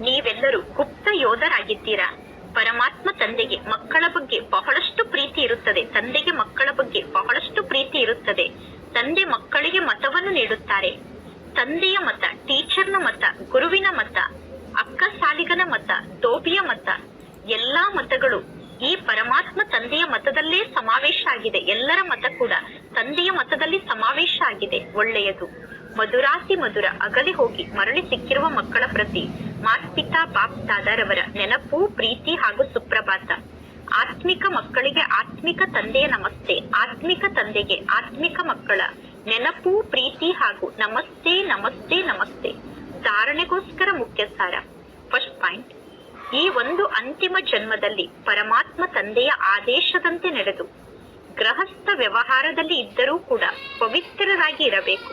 ನೀವೆಲ್ಲರೂ ಗುಪ್ತ ಯೋಧರಾಗಿದ್ದೀರಾ? ಪರಮಾತ್ಮ ತಂದೆಗೆ ಮಕ್ಕಳ ಬಗ್ಗೆ ಬಹಳಷ್ಟು ಪ್ರೀತಿ ಇರುತ್ತದೆ. ತಂದೆಗೆ ಮಕ್ಕಳ ಬಗ್ಗೆ ಬಹಳಷ್ಟು ಪ್ರೀತಿ ಇರುತ್ತದೆ. ತಂದೆ ಮಕ್ಕಳಿಗೆ ಮತವನ್ನು ನೀಡುತ್ತಾರೆ. ತಂದೆಯ ಮತ, ಟೀಚರ್ನ ಮತ, ಗುರುವಿನ ಮತ ಅಕ್ಕ ಸಾಲಿಗನ ಮತ ದೋಬಿಯ ಮತ, ಎಲ್ಲಾ ಮತಗಳು ಈ ಪರಮಾತ್ಮ ತಂದೆಯ ಮತದಲ್ಲೇ ಸಮಾವೇಶ ಆಗಿದೆ. ಎಲ್ಲರ ಮತ ಕೂಡ ತಂದೆಯ ಮತದಲ್ಲಿ ಸಮಾವೇಶ ಆಗಿದೆ. ಒಳ್ಳೆಯದು. ಮಧುರಾತಿ ಮಧುರ, ಅಗಲಿ ಹೋಗಿ ಮರಳಿ ಸಿಕ್ಕಿರುವ ಮಕ್ಕಳ ಪ್ರತಿ ಮಾತ್ಪಿತಾ ಬಾಪ್ ದಾದಾರವರ ನೆನಪು, ಪ್ರೀತಿ ಹಾಗೂ ಸುಪ್ರಭಾತ. ಆತ್ಮಿಕ ಮಕ್ಕಳಿಗೆ ಆತ್ಮಿಕ ತಂದೆಯ ನಮಸ್ತೆ, ಆತ್ಮಿಕ ತಂದೆಗೆ ಆತ್ಮಿಕ ಮಕ್ಕಳ ನೆನಪು, ಪ್ರೀತಿ ಹಾಗೂ ನಮಸ್ತೆ ನಮಸ್ತೆ ನಮಸ್ತೆ. ಧಾರಣೆಗೋಸ್ಕರ ಮುಖ್ಯ ಸಾರ ಫಸ್ಟ್ ಪಾಯಿಂಟ್ ಈ ಒಂದು ಅಂತಿಮ ಜನ್ಮದಲ್ಲಿ ಪರಮಾತ್ಮ ತಂದೆಯ ಆದೇಶದಂತೆ ನಡೆದು, ಗೃಹಸ್ಥ ವ್ಯವಹಾರದಲ್ಲಿ ಇದ್ದರೂ ಕೂಡ ಪವಿತ್ರರಾಗಿ ಇರಬೇಕು.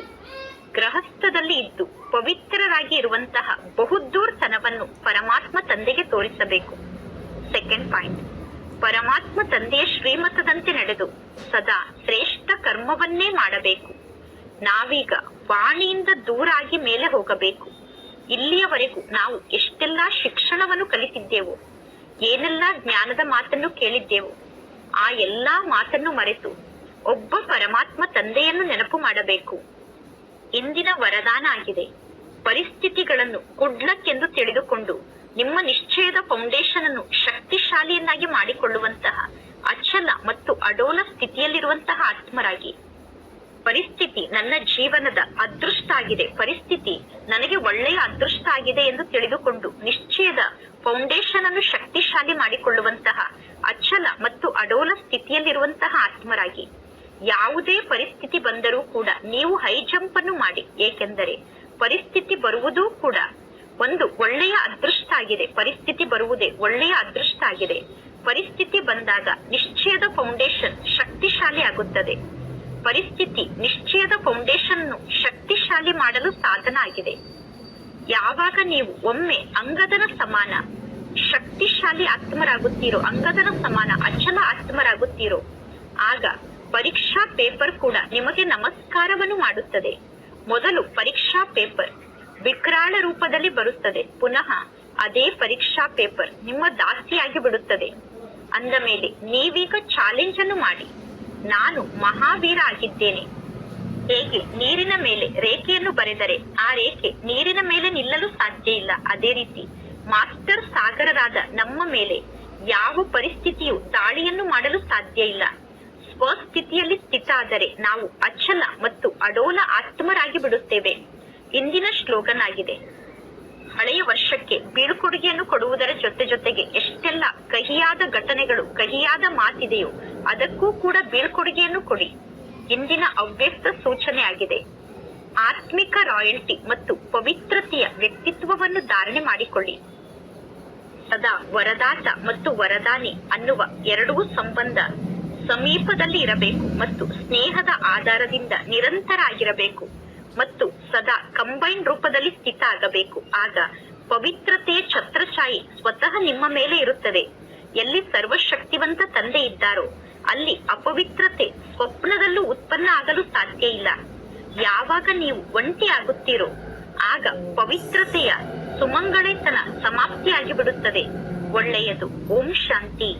ಗೃಹಸ್ಥದಲ್ಲಿ ಇದ್ದು ಪವಿತ್ರರಾಗಿ ಇರುವಂತಹ ಬಹುದೂರ್ತನವನ್ನು ಪರಮಾತ್ಮ ತಂದೆಗೆ ತೋರಿಸಬೇಕು. ಸೆಕೆಂಡ್ ಪಾಯಿಂಟ್ ಪರಮಾತ್ಮ ತಂದೆಯ ಶ್ರೀಮತದಂತೆ ನಡೆದು ಸದಾ ಶ್ರೇಷ್ಠ ಕರ್ಮವನ್ನೇ ಮಾಡಬೇಕು. ನಾವೀಗ ವಾಣಿಯಿಂದ ದೂರಾಗಿ ಮೇಲೆ ಹೋಗಬೇಕು. ಇಲ್ಲಿಯವರೆಗೂ ನಾವು ಎಷ್ಟೆಲ್ಲಾ ಶಿಕ್ಷಣವನ್ನು ಕಲಿತಿದ್ದೆವು, ಏನೆಲ್ಲ ಜ್ಞಾನದ ಮಾತನ್ನು ಕೇಳಿದ್ದೆವು, ಆ ಎಲ್ಲಾ ಮಾತನ್ನು ಮರೆತು ಒಬ್ಬ ಪರಮಾತ್ಮ ತಂದೆಯನ್ನು ನೆನಪು ಮಾಡಬೇಕು. ಇಂದಿನ ವರದಾನ ಆಗಿದೆ. ಪರಿಸ್ಥಿತಿಗಳನ್ನು ಕುಡ್ಲಕ್ಕೆಂದು ತಿಳಿದುಕೊಂಡು ನಿಮ್ಮ ನಿಶ್ಚಯದ ಫೌಂಡೇಶನ್ ಅನ್ನು ಶಕ್ತಿಶಾಲಿಯನ್ನಾಗಿ ಮಾಡಿಕೊಳ್ಳುವಂತಹ ಅಚಲ ಮತ್ತು ಅಡೋಲ ಸ್ಥಿತಿಯಲ್ಲಿರುವಂತಹ ಆತ್ಮರಾಗಿ. ಪರಿಸ್ಥಿತಿ ನನ್ನ ಜೀವನದ ಅದೃಷ್ಟ ಆಗಿದೆ. ಪರಿಸ್ಥಿತಿ ನನಗೆ ಒಳ್ಳೆಯ ಅದೃಷ್ಟ ಆಗಿದೆ ಎಂದು ತಿಳಿದುಕೊಂಡು ನಿಶ್ಚಯದ ಫೌಂಡೇಶನ್ ಅನ್ನು ಶಕ್ತಿಶಾಲಿ ಮಾಡಿಕೊಳ್ಳುವಂತಹ ಅಚಲ ಮತ್ತು ಅಡೋಲ ಸ್ಥಿತಿಯಲ್ಲಿರುವಂತಹ ಆತ್ಮರಾಗಿ. ಯಾವುದೇ ಪರಿಸ್ಥಿತಿ ಬಂದರೂ ಕೂಡ ನೀವು ಹೈ ಜಂಪ್ ಅನ್ನು ಮಾಡಿ. ಏಕೆಂದರೆ ಪರಿಸ್ಥಿತಿ ಬರುವುದೂ ಕೂಡ ಒಂದು ಒಳ್ಳೆಯ ಅದೃಷ್ಟ ಆಗಿದೆ. ಪರಿಸ್ಥಿತಿ ಬರುವುದೇ ಒಳ್ಳೆಯ ಅದೃಷ್ಟ ಆಗಿದೆ. ಪರಿಸ್ಥಿತಿ ಬಂದಾಗ ನಿಶ್ಚಯದ ಫೌಂಡೇಶನ್ ಶಕ್ತಿಶಾಲಿ ಆಗುತ್ತದೆ. ಪರಿಸ್ಥಿತಿ ನಿಶ್ಚಯದ ಫೌಂಡೇಶನ್ ಶಕ್ತಿಶಾಲಿ ಮಾಡಲು ಸಾಧನ ಆಗಿದೆ. ಯಾವಾಗ ನೀವು ಒಮ್ಮೆ ಅಂಗದನ ಸಮಾನ, ಶಕ್ತಿಶಾಲಿ ಆತ್ಮರಾಗುತ್ತೀರೋ, ಅಂಗದನ ಸಮಾನ, ಅಚಲ ಆತ್ಮರಾಗುತ್ತೀರೋ, ಆಗ ಪರೀಕ್ಷಾ ಪೇಪರ್ ಕೂಡ ನಿಮಗೆ ನಮಸ್ಕಾರವನ್ನು ಮಾಡುತ್ತದೆ. ಮೊದಲು ಪರೀಕ್ಷಾ ಪೇಪರ್ ವಿಕ್ರಾಳ ರೂಪದಲ್ಲಿ ಬರುತ್ತದೆ. ಪುನಃ ಅದೇ ಪರೀಕ್ಷಾ ಪೇಪರ್ ನಿಮ್ಮ ದಾಸಿಯಾಗಿ ಬಿಡುತ್ತದೆ. ಅಂದ ಮೇಲೆ, ನೀವೀಗ ಚಾಲೆಂಜ್ ಅನ್ನು ಮಾಡಿ. ನಾನು ಮಹಾವೀರ ಆಗಿದ್ದೇನೆ. ಹೇಗೆ? ನೀರಿನ ಮೇಲೆ ರೇಖೆಯನ್ನು ಬರೆದರೆ ಆ ರೇಖೆ ನೀರಿನ ಮೇಲೆ ನಿಲ್ಲಲು ಸಾಧ್ಯ ಇಲ್ಲ. ಅದೇ ರೀತಿ ಮಾಸ್ಟರ್ ಸಾಗರರಾದ ನಮ್ಮ ಮೇಲೆ ಯಾವ ಪರಿಸ್ಥಿತಿಯು ದಾಳಿಯನ್ನು ಮಾಡಲು ಸಾಧ್ಯ ಇಲ್ಲ. ಸ್ವಸ್ಥಿತಿಯಲ್ಲಿ ಸ್ಥಿತ ಆದರೆ ನಾವು ಅಚಲ ಮತ್ತು ಅಡೋಲ ಆತ್ಮರಾಗಿ ಬಿಡುತ್ತೇವೆ. ಇಂದಿನ ಶ್ಲೋಗನ್ ಆಗಿದೆ ಹಳೆಯ ವರ್ಷಕ್ಕೆ ಬೀಳ್ಕೊಡುಗೆಯನ್ನು ಕೊಡುವುದರ ಜೊತೆ ಜೊತೆಗೆ ಎಷ್ಟೆಲ್ಲ ಕಹಿಯಾದ ಘಟನೆಗಳು, ಕಹಿಯಾದ ಮಾತಿದೆಯೋ ಅದಕ್ಕೂ ಕೂಡ ಬೀಳ್ಕೊಡುಗೆಯನ್ನು ಕೊಡಿ. ಇಂದಿನ ಅವ್ಯಕ್ತ ಸೂಚನೆ ಆಗಿದೆ ಆತ್ಮಿಕ ರಾಯಲ್ಟಿ ಮತ್ತು ಪವಿತ್ರತೆಯ ವ್ಯಕ್ತಿತ್ವವನ್ನು ಧಾರಣೆ ಮಾಡಿಕೊಳ್ಳಿ. ಸದಾ ವರದಾತ ಮತ್ತು ವರದಾನಿ ಅನ್ನುವ ಎರಡೂ ಸಂಬಂಧ ಸಮೀಪದಲ್ಲಿ ಇರಬೇಕು ಮತ್ತು ಸ್ನೇಹದ ಆಧಾರದಿಂದ ನಿರಂತರ ಆಗಿರಬೇಕು ಮತ್ತು ಸದಾ ಕಂಬೈನ್ ರೂಪದಲ್ಲಿ ಸ್ಥಿತ ಆಗಬೇಕು ಆಗ ಪವಿತ್ರತೆಯ ಛತ್ರಛಾಯಿ ಸ್ವತಃ ನಿಮ್ಮ ಮೇಲೆ ಇರುತ್ತದೆ. ಎಲ್ಲಿ ಸರ್ವಶಕ್ತಿವಂತ ತಂದೆ ಇದ್ದಾರೋ, ಅಲ್ಲಿ ಅಪವಿತ್ರತೆ ಸ್ವಪ್ನದಲ್ಲೂ ಉತ್ಪನ್ನ ಆಗಲು ಸಾಧ್ಯ ಇಲ್ಲ. ಯಾವಾಗ ನೀವು ಒಂಟಿ ಆಗುತ್ತೀರೋ, ಆಗ ಪವಿತ್ರತೆಯ ಸುಮಂಗಳೇತನ ಸಮಾಪ್ತಿಯಾಗಿ ಬಿಡುತ್ತದೆ ಒಳ್ಳೆಯದು. ಓಂ ಶಾಂತಿ.